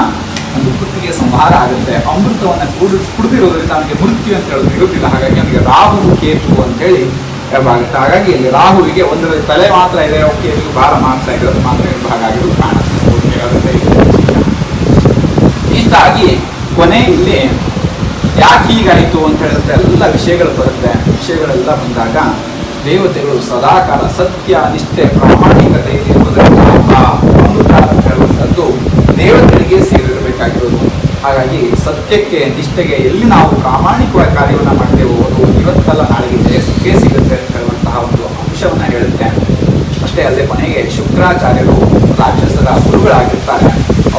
ಒಂದು ಕುತ್ತಿಗೆ ಸಂಹಾರ ಆಗುತ್ತೆ. ಅಮೃತವನ್ನ ಕುಡಿ ಕುಡಿದಿರೋದ್ರಿಂದ ಅವನಿಗೆ ಮೃತ್ಯು ಅಂತ ಹೇಳೋದು ಇರುವುದಿಲ್ಲ. ಹಾಗಾಗಿ ಅವನಿಗೆ ರಾಹು ಕೇತು ಅಂತ ಹೇಳಿ ಹೇಳಲಾಗುತ್ತೆ ಹಾಗಾಗಿ ಇಲ್ಲಿ ರಾಹುವಿಗೆ ಒಂದರ ತಲೆ ಮಾತ್ರ ಇದೆ. ಓಕೆ ನೀವು ಭಾರ ಮಾತ್ರ ಇರೋದು. ಮಾತ್ರ ಭಾಗ ಆಗಿರೋದು ಕಾಣಿಸ್ತದೆ ಹೀಗಾಗಿ ಕೊನೆ ಇಲ್ಲಿ ಯಾಕೆ ಹೀಗಾಯಿತು ಅಂತ ಹೇಳಿದ್ರೆ ಎಲ್ಲ ವಿಷಯಗಳು ಬರುತ್ತೆ. ವಿಷಯಗಳೆಲ್ಲ ಬಂದಾಗ ದೇವತೆಗಳು ಸದಾಕಾಲ ಸತ್ಯ, ನಿಷ್ಠೆ, ಪ್ರಾಮಾಣಿಕತೆ ಇರುವುದರಿಂದ ಹೇಳುವಂಥದ್ದು ದೇವತೆಗಳಿಗೆ ಸೇರಿರಬೇಕಾಗಿರೋದು. ಹಾಗಾಗಿ ಸತ್ಯಕ್ಕೆ, ನಿಷ್ಠೆಗೆ ಎಲ್ಲಿ ನಾವು ಪ್ರಾಮಾಣಿಕವಾಗಿ ಕಾರ್ಯವನ್ನು ಮಾಡ್ತೇವೋ ಇವತ್ತಲ್ಲ ನಾಳೆಗೆ ಸಿಕ್ಕೇ ಸಿಗುತ್ತೆ ಅಂತ ಹೇಳುವಂತಹ ಒಂದು ಅಂಶವನ್ನು ಹೇಳುತ್ತೆ. ಅಷ್ಟೇ ಅಲ್ಲದೆ ಕೊನೆಗೆ ಶುಕ್ರಾಚಾರ್ಯರು ರಾಕ್ಷಸರ ಗುರುಗಳಾಗಿರ್ತಾರೆ.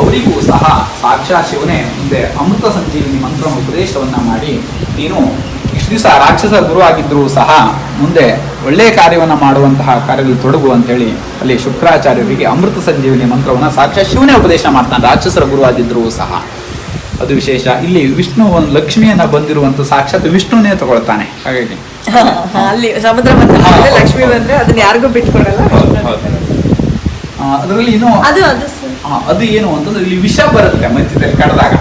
ಅವರಿಗೂ ಸಹ ಸಾಕ್ಷಾತ್ ಶಿವನೇ ಮುಂದೆ ಅಮೃತ ಸಂಜೀವಿನಿ ಮಂತ್ರ ಉಪದೇಶವನ್ನ ಮಾಡಿ, ನೀನು ಇಷ್ಟು ದಿವಸ ರಾಕ್ಷಸ ಗುರು ಆಗಿದ್ದರೂ ಸಹ ಮುಂದೆ ಒಳ್ಳೆಯ ಕಾರ್ಯವನ್ನ ಮಾಡುವಂತಹ ಕಾರ್ಯದಲ್ಲಿ ತೊಡಗು ಅಂತೇಳಿ ಅಲ್ಲಿ ಶುಕ್ರಾಚಾರ್ಯರಿಗೆ ಅಮೃತ ಸಂಜೀವಿನಿ ಮಂತ್ರವನ್ನ ಸಾಕ್ಷಾತ್ ಶಿವನೇ ಉಪದೇಶ ಮಾಡ್ತಾನೆ, ರಾಕ್ಷಸರ ಗುರು ಆಗಿದ್ದರೂ ಸಹ. ಅದು ವಿಶೇಷ. ಇಲ್ಲಿ ವಿಷ್ಣು ಒಂದು ಲಕ್ಷ್ಮಿಯನ್ನ ಬಂದಿರುವಂತ ಸಾಕ್ಷಾತ್ ವಿಷ್ಣುನೇ ತಗೊಳ್ತಾನೆ. ಹಾಗಾಗಿ ಅಲ್ಲಿ ಸಮುದ್ರ ಮಂಥನದಲ್ಲಿ ಲಕ್ಷ್ಮಿ ಬಂದ್ರೆ ಅದನ್ನ ಯಾರಿಗೂ ಬಿಟ್ಕೊಡಲ್ಲ. ಅದರಲ್ಲಿ ಇನ್ನು ಅದು ಅದು ಅದು ಏನು ಅಂತಂದ್ರೆ ಇಲ್ಲಿ ವಿಷ ಬರುತ್ತೆ ಮಧ್ಯದಲ್ಲಿ ಕಡ್ದಾಗ.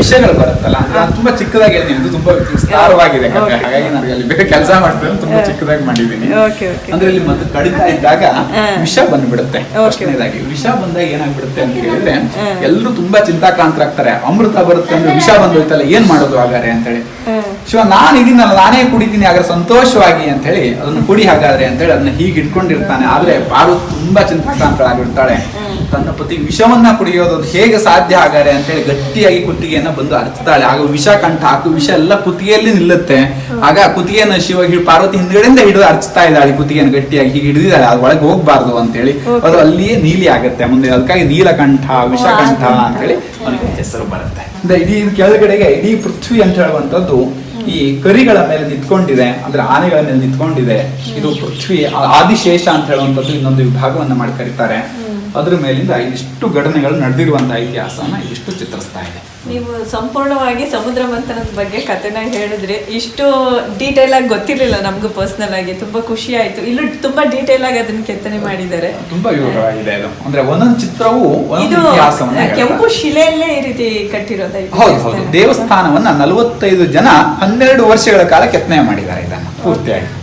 ವಿಷಗಳು ಬರುತ್ತಲ್ಲ ನಾನು ತುಂಬಾ ಚಿಕ್ಕದಾಗಿ ಹೇಳ್ತೀನಿ ತುಂಬಾ ವಿಸ್ತಾರವಾಗಿದೆ. ಹಾಗಾಗಿ ನನಗೆ ಅಲ್ಲಿ ಬೇರೆ ಕೆಲಸ ಮಾಡ್ತೇನೆ ತುಂಬಾ ಚಿಕ್ಕದಾಗಿ ಮಾಡಿದೀನಿ. ಓಕೆ ಓಕೆ ಅಂದ್ರೆ ಇಲ್ಲಿ ಮತ್ತೆ ಕಡಿತಾ ಇದ್ದಾಗ ವಿಷ ಬಂದ್ಬಿಡುತ್ತೆ. ಅಷ್ಟನೇದಾಗಿ ವಿಷ ಬಂದಾಗ ಏನಾಗ್ಬಿಡುತ್ತೆ ಅಂತ ಹೇಳಿದ್ರೆ. ಎಲ್ಲರೂ ತುಂಬಾ ಚಿಂತಾಕ್ರಾಂತರಾಗ್ತಾರೆ. ಅಮೃತ ಬರುತ್ತೆ ಅಂದ್ರೆ ವಿಷ ಬಂದೋಯ್ತಲ್ಲ ಏನ್ ಮಾಡೋದು ಆಗಾರೆ ಅಂತೇಳಿ. ಶಿವ ನಾನು ಇದೀನಲ್ಲ ನಾನೇ ಕುಡಿತೀನಿ ಆಗ ಸಂತೋಷವಾಗಿ ಅಂತ ಹೇಳಿ ಅದನ್ನ ಕುಡಿ ಹಾಗಾದ್ರೆ ಅಂತ ಹೇಳಿ ಅದನ್ನ ಹೀಗೆ ಇಟ್ಕೊಂಡಿರ್ತಾನೆ. ಆದ್ರೆ ಬಾರು ತುಂಬಾ ಚಿಂತಾಕ್ರಾಂತಳಾಗಿರ್ತಾಳೆ. ತನ್ನ ಪತಿ ವಿಷವನ್ನ ಕುಡಿಯೋದು ಹೇಗೆ ಸಾಧ್ಯ ಆಗಾರೆ ಅಂತ ಹೇಳಿ ಗಟ್ಟಿಯಾಗಿ ಕುತ್ತಿಗೆಯನ್ನ ಬಂದು ಅರ್ಚ್ತಾಳೆ ಆಗ ವಿಷ ಕಂಠ ಹಾಕು ವಿಷ ಎಲ್ಲ ಕುತ್ತಿಗೆಯಲ್ಲಿ ನಿಲ್ಲುತ್ತೆ. ಆಗ ಕುತ್ತಿಗೆಯನ್ನ ಶಿವ ಪಾರ್ವತಿ ಹಿಂದ್ಗಡೆಯಿಂದ ಹಿಡಿದು ಅರ್ಚ್ತಾ ಇದ್ದಾಳೆ ಕುತ್ತಿಗೆಯನ್ನು ಗಟ್ಟಿಯಾಗಿ ಹೀಗೆ ಹಿಡಿದಿದ್ದಾಳೆ. ಅದ್ ಒಳಗೆ ಹೋಗ್ಬಾರ್ದು ಅಂತ ಹೇಳಿ ಅದು ಅಲ್ಲಿಯೇ ನೀಲಿ ಆಗುತ್ತೆ. ಮುಂದೆ ಅದಕ್ಕಾಗಿ ನೀಲಕಂಠ ವಿಷಕಂಠ ಅಂತ ಹೇಳಿ ಅವನಿಗೆ ಹೆಸರು ಬರುತ್ತೆ. ಅಂದ್ರೆ ಇಡೀ ಕೆಳಗಡೆಗೆ ಇಡೀ ಪೃಥ್ವಿ ಅಂತ ಹೇಳುವಂತದ್ದು ಈ ಕರಿಗಳ ಮೇಲೆ ನಿಂತ್ಕೊಂಡಿದೆ ಅಂದ್ರೆ ಆನೆಗಳ ಮೇಲೆ ನಿಂತ್ಕೊಂಡಿದೆ ಇದು ಪೃಥ್ವಿ ಆದಿಶೇಷ ಅಂತ ಹೇಳುವಂತದ್ದು ಇನ್ನೊಂದು ವಿಭಾಗವನ್ನ ಮಾಡಿ ಕರೀತಾರೆ ಅದ್ರ ಮೇಲಿಂದ ಇಷ್ಟು ಘಟನೆಗಳು ನಡೆದಿರುವಂತಹ ಇತಿಹಾಸನ ಇಷ್ಟು ಚಿತ್ರಿಸ್ತಾ ಇದೆ. ನೀವು ಸಂಪೂರ್ಣವಾಗಿ ಸಮುದ್ರ ಮಂಥನದ ಬಗ್ಗೆ ಕಥೆನ ಹೇಳಿದ್ರೆ ಇಷ್ಟು ಡೀಟೇಲ್ ಆಗಿ ಗೊತ್ತಿರಲಿಲ್ಲ ನಮಗೂ ಪರ್ಸನಲ್ ಆಗಿ. ತುಂಬಾ ಖುಷಿ ಆಯ್ತು. ಇಲ್ಲೂ ತುಂಬಾ ಡೀಟೇಲ್ ಆಗಿ ಅದನ್ನ ಕೆತ್ತನೆ ಮಾಡಿದ್ದಾರೆ. ತುಂಬಾ ಅದು. ಅಂದ್ರೆ ಒಂದೊಂದು ಚಿತ್ರವು ಇದು ಕೆಂಪು ಶಿಲೆಯಲ್ಲೇ ಈ ರೀತಿ ಕಟ್ಟಿರೋದಾಯ್ತು ಹೌದು ಹೌದು. ದೇವಸ್ಥಾನವನ್ನ ನಲವತ್ತೈದು ಜನ ಹನ್ನೆರಡು ವರ್ಷಗಳ ಕಾಲ ಕೆತ್ತನೆ ಮಾಡಿದ್ದಾರೆ ಇದನ್ನ. ಪೂರ್ತಿಯಾಗಿ.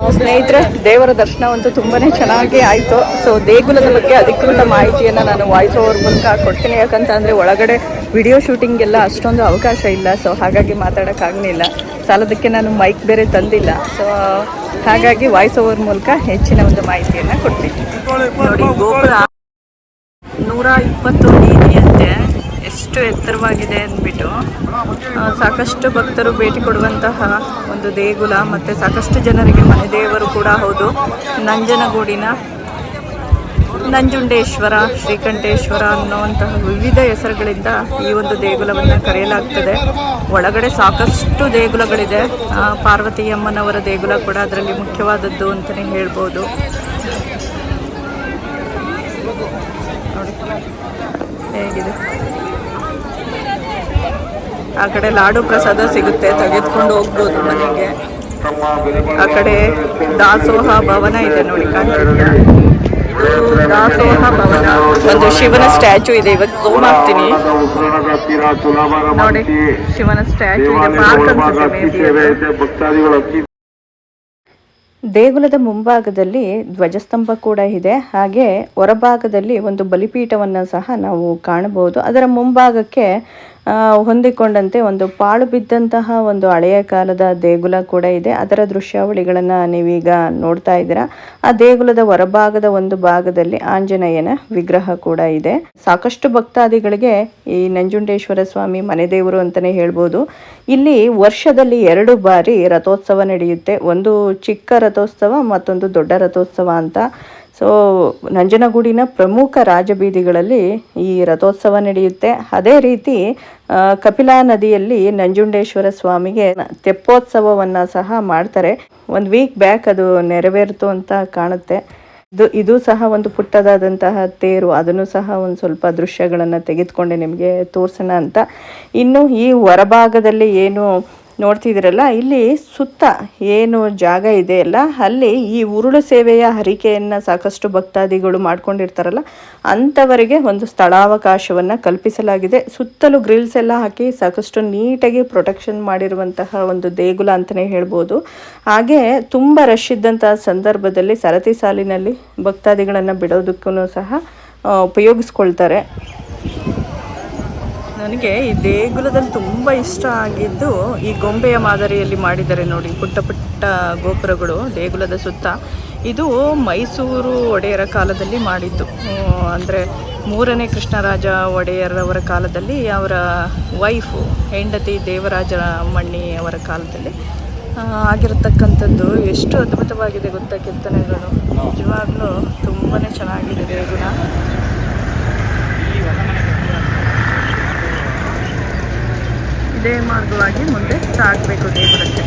ಸ್ನೇಹಿತರೆ ದೇವರ ದರ್ಶನ ಅಂತೂ ತುಂಬಾನೇ ಚೆನ್ನಾಗಿ ಆಯಿತು. ಸೊ ದೇಗುಲದ ಬಗ್ಗೆ ಅಧಿಕೃತ ಮಾಹಿತಿಯನ್ನು ನಾನು ವಾಯ್ಸ್ ಓವರ್ ಮೂಲಕ ಕೊಡ್ತೀನಿ. ಯಾಕಂತಂದರೆ ಒಳಗಡೆ ವಿಡಿಯೋ ಶೂಟಿಂಗ್ ಎಲ್ಲ ಅಷ್ಟೊಂದು ಅವಕಾಶ ಇಲ್ಲ. ಸೊ ಹಾಗಾಗಿ ಮಾತಾಡೋಕ್ಕಾಗಲಿಲ್ಲ. ಸಾಲದಕ್ಕೆ ನಾನು ಮೈಕ್ ಬೇರೆ ತಂದಿಲ್ಲ. ಸೊ ಹಾಗಾಗಿ ವಾಯ್ಸ್ ಓವರ್ ಮೂಲಕ ಹೆಚ್ಚಿನ ಒಂದು ಮಾಹಿತಿಯನ್ನು ಕೊಡ್ತೀನಿ. ನೋಡಿ ಗೋಪುರ ನೂರ ಇಪ್ಪತ್ತು ಅಂತೆ ಎಷ್ಟು ಎತ್ತರವಾಗಿದೆ ಅಂದ್ಬಿಟ್ಟು ಸಾಕಷ್ಟು ಭಕ್ತರು ಭೇಟಿ ಕೊಡುವಂತಹ ಒಂದು ದೇಗುಲ ಮತ್ತು ಸಾಕಷ್ಟು ಜನರಿಗೆ ಮನೆ ದೇವರು ಕೂಡ ಹೌದು. ನಂಜನಗೂಡಿನ ನಂಜುಂಡೇಶ್ವರ, ಶ್ರೀಕಂಠೇಶ್ವರ ಅನ್ನುವಂತಹ ವಿವಿಧ ಹೆಸರುಗಳಿಂದ ಈ ಒಂದು ದೇಗುಲವನ್ನು ಕರೆಯಲಾಗ್ತದೆ. ಒಳಗಡೆ ಸಾಕಷ್ಟು ದೇಗುಲಗಳಿದೆ. ಪಾರ್ವತಿಯಮ್ಮನವರ ದೇಗುಲ ಕೂಡ ಅದರಲ್ಲಿ ಮುಖ್ಯವಾದದ್ದು ಅಂತಲೇ ಹೇಳ್ಬೋದು. ಹೇಗಿದೆ? ಆ ಕಡೆ ಲಾಡು ಪ್ರಸಾದ ಸಿಗುತ್ತೆ, ತೆಗೆದುಕೊಂಡು ಹೋಗ್ಬೋದು ಮನೆಗೆ. ಆ ಕಡೆ ದಾಸೋಹ ಭವನ ಇದೆ ನೋಡಿ ದಾಸೋಹ ಭವನ. ಒಂದು ಶಿವನ ಸ್ಟ್ಯಾಚು ಇದೆ, ಇವತ್ತು ಝೂಮ್ ಆಗ್ತೀನಿ ನೋಡಿ, ಶಿವನ ಸ್ಟ್ಯಾಚು ಇದೆ, ಪಾರ್ಕ್ ದೇಗುಲದ ಮುಂಭಾಗದಲ್ಲಿ ಧ್ವಜಸ್ತಂಭ ಕೂಡ ಇದೆ, ಹಾಗೆ ಹೊರಭಾಗದಲ್ಲಿ ಒಂದು ಬಲಿಪೀಠವನ್ನು ಸಹ ನಾವು ಕಾಣಬಹುದು. ಅದರ ಮುಂಭಾಗಕ್ಕೆ ಹೊಂದಿಕೊಂಡಂತೆ ಒಂದು ಪಾಳು ಬಿದ್ದಂತಹ ಒಂದು ಹಳೆಯ ಕಾಲದ ದೇಗುಲ ಕೂಡ ಇದೆ. ಅದರ ದೃಶ್ಯಾವಳಿಗಳನ್ನು ನೀವೀಗ ನೋಡ್ತಾ ಇದ್ದೀರಾ. ಆ ದೇಗುಲದ ಹೊರಭಾಗದ ಒಂದು ಭಾಗದಲ್ಲಿ ಆಂಜನೇಯನ ವಿಗ್ರಹ ಕೂಡ ಇದೆ. ಸಾಕಷ್ಟು ಭಕ್ತಾದಿಗಳಿಗೆ ಈ ನಂಜುಂಡೇಶ್ವರ ಸ್ವಾಮಿ ಮನೆ ದೇವರು ಅಂತಲೇ ಹೇಳ್ಬೋದು. ಇಲ್ಲಿ ವರ್ಷದಲ್ಲಿ ಎರಡು ಬಾರಿ ರಥೋತ್ಸವ ನಡೆಯುತ್ತೆ. ಒಂದು ಚಿಕ್ಕ ರಥೋತ್ಸವ ಮತ್ತೊಂದು ದೊಡ್ಡ ರಥೋತ್ಸವ ಅಂತ ಸೊ ನಂಜನಗೂಡಿನ ಪ್ರಮುಖ ರಾಜಬೀದಿಗಳಲ್ಲಿ ಈ ರಥೋತ್ಸವ ನಡೆಯುತ್ತೆ. ಅದೇ ರೀತಿ ಕಪಿಲಾ ನದಿಯಲ್ಲಿ ನಂಜುಂಡೇಶ್ವರ ಸ್ವಾಮಿಗೆ ತೆಪ್ಪೋತ್ಸವವನ್ನು ಸಹ ಮಾಡ್ತಾರೆ. ಒಂದು ವೀಕ್ ಬ್ಯಾಕ್ ಅದು ನೆರವೇರಿತು ಅಂತ ಕಾಣುತ್ತೆ. ಇದು ಇದು ಸಹ ಒಂದು ಪುಟ್ಟದಾದಂತಹ ತೇರು. ಅದನ್ನು ಸಹ ಒಂದು ಸ್ವಲ್ಪ ದೃಶ್ಯಗಳನ್ನು ತೆಗೆದುಕೊಂಡೆ ನಿಮಗೆ ತೋರಿಸೋಣ ಅಂತ. ಇನ್ನು ಈ ಹೊರಭಾಗದಲ್ಲಿ ಏನು ನೋಡ್ತಿದ್ದೀರಲ್ಲ, ಇಲ್ಲಿ ಸುತ್ತ ಏನು ಜಾಗ ಇದೆ ಅಲ್ಲ, ಅಲ್ಲಿ ಈ ಉರುಳು ಸೇವೆಯ ಹರಿಕೆಯನ್ನು ಸಾಕಷ್ಟು ಭಕ್ತಾದಿಗಳು ಮಾಡ್ಕೊಂಡಿರ್ತಾರಲ್ಲ, ಅಂಥವರಿಗೆ ಒಂದು ಸ್ಥಳಾವಕಾಶವನ್ನು ಕಲ್ಪಿಸಲಾಗಿದೆ. ಸುತ್ತಲೂ ಗ್ರಿಲ್ಸ್ ಎಲ್ಲ ಹಾಕಿ ಸಾಕಷ್ಟು ನೀಟಾಗಿ ಪ್ರೊಟೆಕ್ಷನ್ ಮಾಡಿರುವಂತಹ ಒಂದು ದೇಗುಲ ಅಂತಲೇ ಹೇಳ್ಬೋದು. ಹಾಗೆ ತುಂಬ ರಶ್ ಇದ್ದಂತಹ ಸಂದರ್ಭದಲ್ಲಿ ಸರತಿ ಸಾಲಿನಲ್ಲಿ ಭಕ್ತಾದಿಗಳನ್ನು ಬಿಡೋದಕ್ಕೂ ಸಹ ಉಪಯೋಗಿಸ್ಕೊಳ್ತಾರೆ. ನನಗೆ ಈ ದೇಗುಲದಲ್ಲಿ ತುಂಬ ಇಷ್ಟ ಆಗಿದ್ದು ಈ ಗೊಂಬೆಯ ಮಾದರಿಯಲ್ಲಿ ಮಾಡಿದ್ದಾರೆ ನೋಡಿ, ಪುಟ್ಟ ಪುಟ್ಟ ಗೋಪುರಗಳು ದೇಗುಲದ ಸುತ್ತ. ಇದು ಮೈಸೂರು ಒಡೆಯರ ಕಾಲದಲ್ಲಿ ಮಾಡಿದ್ದು. ಅಂದರೆ ಮೂರನೇ ಕೃಷ್ಣರಾಜ ಒಡೆಯರವರ ಕಾಲದಲ್ಲಿ ಅವರ ವೈಫು ಹೆಂಡತಿ ದೇವರಾಜ ಮಣ್ಣಿ ಅವರ ಕಾಲದಲ್ಲಿ ಆಗಿರತಕ್ಕಂಥದ್ದು. ಎಷ್ಟು ಅದ್ಭುತವಾಗಿದೆ ಗೊತ್ತಾ ಕೆತ್ತನೆಗಳು ನಿಜವಾಗ್ಲೂ ತುಂಬಾ ಚೆನ್ನಾಗಿದೆ ದೇಗುಲ. ಇದೇ ಮಾರ್ಗವಾಗಿ ಮುಂದೆ ಸಾಗಬೇಕು ದೇಗುಲಕ್ಕೆ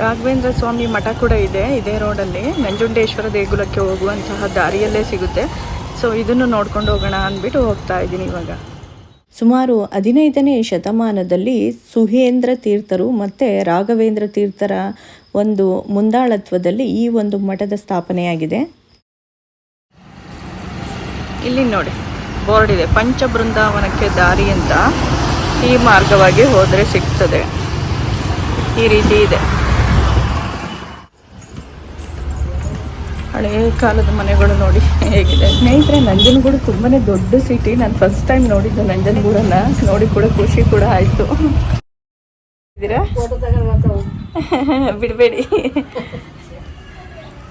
ರಾಘವೇಂದ್ರ ಸ್ವಾಮಿ ಮಠ ಕೂಡ ಇದೆ. ಇದೇ ರೋಡಲ್ಲಿ ನಂಜುಂಡೇಶ್ವರ ದೇಗುಲಕ್ಕೆ ಹೋಗುವಂತಹ ದಾರಿಯಲ್ಲೇ ಸಿಗುತ್ತೆ. ಸೊ ಇದನ್ನು ನೋಡ್ಕೊಂಡು ಹೋಗೋಣ ಅಂದ್ಬಿಟ್ಟು ಹೋಗ್ತಾ ಇದ್ದೀನಿ ಇವಾಗ. ಸುಮಾರು ಹದಿನೈದನೇ ಶತಮಾನದಲ್ಲಿ ಸುಹೇಂದ್ರ ತೀರ್ಥರು ಮತ್ತು ರಾಘವೇಂದ್ರ ತೀರ್ಥರ ಒಂದು ಮುಂದಾಳತ್ವದಲ್ಲಿ ಈ ಒಂದು ಮಠದ ಸ್ಥಾಪನೆಯಾಗಿದೆ. ಇಲ್ಲಿ ನೋಡಿ ಬೋರ್ಡ್ ಇದೆ. ಪಂಚಬೃಂದಾವನಕ್ಕೆ ದಾರಿ ಅಂತ. ಈ ಮಾರ್ಗವಾಗಿ ಹೋದರೆ ಸಿಗ್ತದೆ. ಈ ರೀತಿ ಇದೆ. ಹಳೆಯ ಕಾಲದ ಮನೆಗಳು ನೋಡಿ ಹೇಗಿದೆ. ಸ್ನೇಹಿತರೆ ನಂಜನಗೂಡು ತುಂಬಾ ದೊಡ್ಡ ಸಿಟಿ ನಾನು ಫಸ್ಟ್ ಟೈಮ್ ನೋಡಿದ್ದು ನಂಜನಗೂಡನ್ನ. ನೋಡಿ ಕೂಡ ಖುಷಿ ಕೂಡ ಆಯ್ತು. ಬಿಡಬೇಡಿ.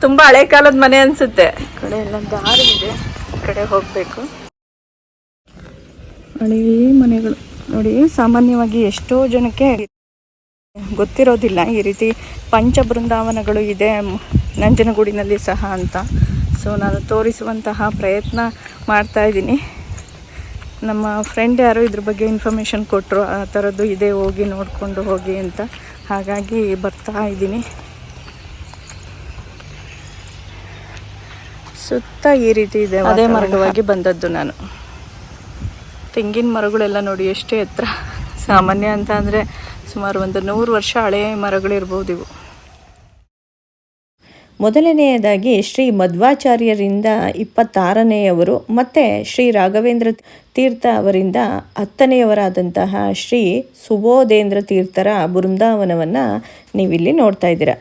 ತುಂಬಾ ಹಳೆ ಕಾಲದ ಮನೆ ಅನ್ಸುತ್ತೆ. ಕಡೆ ಎಲ್ಲ ದಾರಿ ಇದೆ. ಈ ಕಡೆ ಹೋಗ್ಬೇಕು. ಹಳೇ ಮನೆಗಳು. ನೋಡಿ ಸಾಮಾನ್ಯವಾಗಿ ಎಷ್ಟೋ ಜನಕ್ಕೆ ಗೊತ್ತಿರೋದಿಲ್ಲ ಈ ರೀತಿ ಪಂಚ ಬೃಂದಾವನಗಳು ಇದೆ ನಂಜನಗೂಡಿನಲ್ಲಿ ಸಹ ಅಂತ. ಸೊ ನಾನು ತೋರಿಸುವಂತಹ ಪ್ರಯತ್ನ ಮಾಡ್ತಾ ಇದ್ದೀನಿ. ನಮ್ಮ ಫ್ರೆಂಡ್ ಯಾರೋ ಇದ್ರ ಬಗ್ಗೆ ಇನ್ಫಾರ್ಮೇಷನ್ ಕೊಟ್ಟರು ಆ ಥರದ್ದು ಇದೆ ಹೋಗಿ ನೋಡಿಕೊಂಡು ಹೋಗಿ ಅಂತ. ಹಾಗಾಗಿ ಬರ್ತಾ ಇದ್ದೀನಿ. ಸುತ್ತ ಈ ರೀತಿ ಇದೆ ಅದೇ ಮಾರ್ಗವಾಗಿ ಬಂದದ್ದು ನಾನು. ತೆಂಗಿನ ಮರಗಳೆಲ್ಲ ನೋಡಿ ಎಷ್ಟು ಎತ್ತರ. ಸಾಮಾನ್ಯ ಅಂತ ಅಂದರೆ ಸುಮಾರು ಒಂದು ನೂರು ವರ್ಷ ಹಳೆಯ ಮರಗಳಿರ್ಬೋದು ಇವು. ಮೊದಲನೆಯದಾಗಿ ಶ್ರೀ ಮಧ್ವಾಚಾರ್ಯರಿಂದ ಇಪ್ಪತ್ತಾರನೆಯವರು ಮತ್ತು ಶ್ರೀ ರಾಘವೇಂದ್ರ ತೀರ್ಥ ಅವರಿಂದ ಹತ್ತನೆಯವರಾದಂತಹ ಶ್ರೀ ಸುಬೋಧೇಂದ್ರ ತೀರ್ಥರ ಬೃಂದಾವನವನ್ನು ನೀವಿಲ್ಲಿ ನೋಡ್ತಾ ಇದ್ದೀರಾ.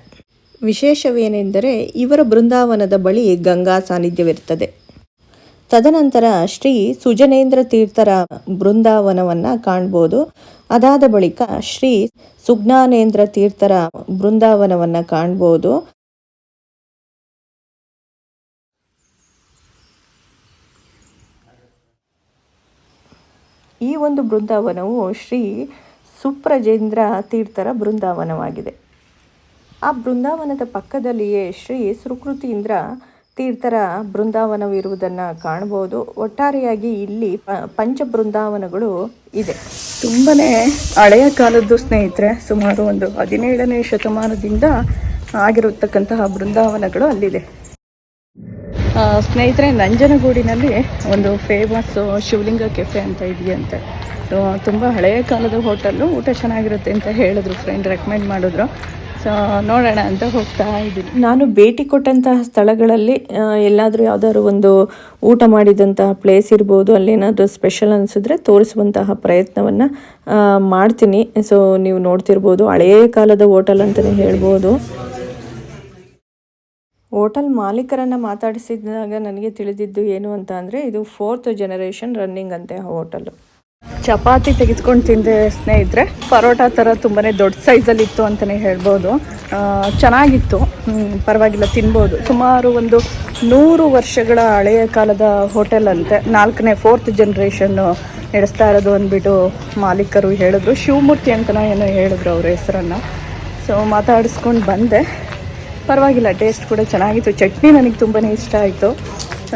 ವಿಶೇಷವೇನೆಂದರೆ ಇವರ ಬೃಂದಾವನದ ಬಳಿ ಗಂಗಾ ಸಾನ್ನಿಧ್ಯವಿರುತ್ತದೆ. ತದನಂತರ ಶ್ರೀ ಸುಜನೇಂದ್ರ ತೀರ್ಥರ ಬೃಂದಾವನವನ್ನು ಕಾಣ್ಬೋದು. ಅದಾದ ಬಳಿಕ ಶ್ರೀ ಸುಜ್ಞಾನೇಂದ್ರ ತೀರ್ಥರ ಬೃಂದಾವನವನ್ನು ಕಾಣ್ಬೋದು. ಈ ಒಂದು ಬೃಂದಾವನವು ಶ್ರೀ ಸುಪ್ರಜೇಂದ್ರ ತೀರ್ಥರ ಬೃಂದಾವನವಾಗಿದೆ. ಆ ಬೃಂದಾವನದ ಪಕ್ಕದಲ್ಲಿಯೇ ಶ್ರೀ ಸುಕೃತೀಂದ್ರ ತೀರ್ಥರ ಬೃಂದಾವನವಿರುವುದನ್ನು ಕಾಣಬಹುದು. ಒಟ್ಟಾರೆಯಾಗಿ ಇಲ್ಲಿ ಪಂಚ ಬೃಂದಾವನಗಳು ಇದೆ. ತುಂಬನೇ ಹಳೆಯ ಕಾಲದ್ದು ಸ್ನೇಹಿತರೆ, ಸುಮಾರು ಒಂದು ಹದಿನೇಳನೇ ಶತಮಾನದಿಂದ ಆಗಿರತಕ್ಕಂತಹ ಬೃಂದಾವನಗಳು ಅಲ್ಲಿದೆ. ಸ್ನೇಹಿತರೆ, ನಂಜನಗೂಡಿನಲ್ಲಿ ಒಂದು ಫೇಮಸ್ ಶಿವಲಿಂಗ ಕೆಫೆ ಅಂತ ಇದೆಯಂತೆ ತುಂಬ ಹಳೆಯ ಕಾಲದ ಹೋಟೆಲ್ಲು ಊಟ ಚೆನ್ನಾಗಿರುತ್ತೆ ಅಂತ ಹೇಳಿದ್ರು ಫ್ರೆಂಡ್ ರೆಕಮೆಂಡ್ ಮಾಡಿದ್ರು. ಸೊ ನೋಡೋಣ ಅಂತ ಹೋಗ್ತಾ ಇದ್ದೀನಿ. ನಾನು ಭೇಟಿ ಕೊಟ್ಟಂತಹ ಸ್ಥಳಗಳಲ್ಲಿ ಎಲ್ಲಾದರೂ ಯಾವುದಾದ್ರು ಒಂದು ಊಟ ಮಾಡಿದಂತಹ ಪ್ಲೇಸ್ ಇರ್ಬೋದು, ಅಲ್ಲೇನಾದರೂ ಸ್ಪೆಷಲ್ ಅನಿಸಿದ್ರೆ ತೋರಿಸುವಂತಹ ಪ್ರಯತ್ನವನ್ನು ಮಾಡ್ತೀನಿ. ಸೊ ನೀವು ನೋಡ್ತಿರ್ಬೋದು ಹಳೆಯ ಕಾಲದ ಹೋಟೆಲ್ ಅಂತಲೇ ಹೇಳ್ಬೋದು. ಹೋಟೆಲ್ ಮಾಲೀಕರನ್ನು ಮಾತಾಡಿಸಿದಾಗ ನನಗೆ ತಿಳಿದಿದ್ದು ಏನು ಅಂತ ಅಂದರೆ, ಇದು ಫೋರ್ತ್ ಜನರೇಷನ್ ರನ್ನಿಂಗ್ ಅಂತೆ ಹೋಟೆಲು. ಚಪಾತಿ ತೆಗೆದುಕೊಂಡು ತಿಂದೆ ಸ್ನೇಹಿತರೆ, ಪರೋಟ ಥರ ತುಂಬಾ ದೊಡ್ಡ ಸೈಜಲ್ಲಿ ಇತ್ತು ಅಂತಲೇ ಹೇಳ್ಬೋದು ಚೆನ್ನಾಗಿತ್ತು. ಪರವಾಗಿಲ್ಲ, ತಿನ್ಬೋದು. ಸುಮಾರು ಒಂದು ನೂರು ವರ್ಷಗಳ ಹಳೆಯ ಕಾಲದ ಹೋಟೆಲ್ ಅಂತೆ. ನಾಲ್ಕನೇ, ಫೋರ್ತ್ ಜನ್ರೇಷನ್ನು ನಡೆಸ್ತಾ ಇರೋದು ಅಂದ್ಬಿಟ್ಟು ಮಾಲೀಕರು ಹೇಳಿದ್ರು. ಶಿವಮೂರ್ತಿ ಅಂತನೋ ಏನೋ ಹೇಳಿದ್ರು ಅವ್ರ ಹೆಸರನ್ನು. ಸೊ ಮಾತಾಡಿಸ್ಕೊಂಡು ಬಂದೆ. ಪರವಾಗಿಲ್ಲ ಟೇಸ್ಟ್ ಕೂಡ ಚೆನ್ನಾಗಿತ್ತು. ಚಟ್ನಿ ನನಗೆ ತುಂಬಾ ಇಷ್ಟ ಆಯಿತು.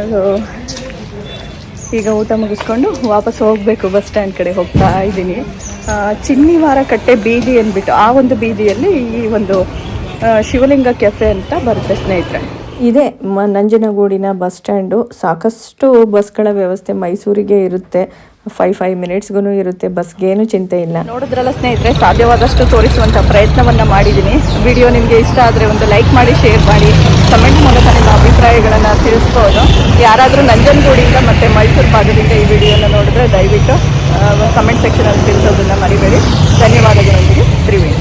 ಅದು ಈಗ ಊಟ ಮುಗಿಸ್ಕೊಂಡು ವಾಪಸ್ ಹೋಗಬೇಕು ಬಸ್ ಸ್ಟ್ಯಾಂಡ್ ಕಡೆ ಹೋಗ್ತಾ ಇದ್ದೀನಿ. ಚಿನ್ನಿ ಚಿನ್ನಿವಾರ ಕಟ್ಟೆ ಬೀದಿ ಅಂದ್ಬಿಟ್ಟು, ಆ ಒಂದು ಬೀದಿಯಲ್ಲಿ ಈ ಒಂದು ಶಿವಲಿಂಗ ಕೆಫೆ ಅಂತ ಬರುತ್ತೆ ಸ್ನೇಹಿತರೆ. ಇದೇ, ಮ, ನಂಜನಗೂಡಿನ ಬಸ್ ಸ್ಟ್ಯಾಂಡು. ಸಾಕಷ್ಟು ಬಸ್ಗಳ ವ್ಯವಸ್ಥೆ ಮೈಸೂರಿಗೆ ಇರುತ್ತೆ. ಫೈವ್ ಫೈವ್ ಮಿನಿಟ್ಸ್ಗೂ ಇರುತ್ತೆ, ಬಸ್ಗೇನು ಚಿಂತೆ ಇಲ್ಲ. ನೋಡಿದ್ರಲ್ಲ ಸ್ನೇಹಿತರೆ, ಸಾಧ್ಯವಾದಷ್ಟು ತೋರಿಸುವಂಥ ಪ್ರಯತ್ನವನ್ನು ಮಾಡಿದ್ದೀನಿ. ವಿಡಿಯೋ ನಿಮಗೆ ಇಷ್ಟ ಆದರೆ ಒಂದು ಲೈಕ್ ಮಾಡಿ, ಶೇರ್ ಮಾಡಿ, ಕಮೆಂಟ್ ಮೂಲಕ ನಿಮ್ಮ ಅಭಿಪ್ರಾಯಗಳನ್ನು ತಿಳಿಸ್ಬೋದು. ಯಾರಾದರೂ ನಂಜನಗೂಡಿಂದ ಮತ್ತು ಮೈಸೂರು ಭಾಗದಿಂದ ಈ ವಿಡಿಯೋನ ನೋಡಿದ್ರೆ ದಯವಿಟ್ಟು ಕಮೆಂಟ್ ಸೆಕ್ಷನಲ್ಲಿ ತಿಳಿಸೋದನ್ನು ಮರಿಬೇಡಿ. ಧನ್ಯವಾದಗಳೊಂದಿಗೆ, ತ್ರಿವೇಣಿ.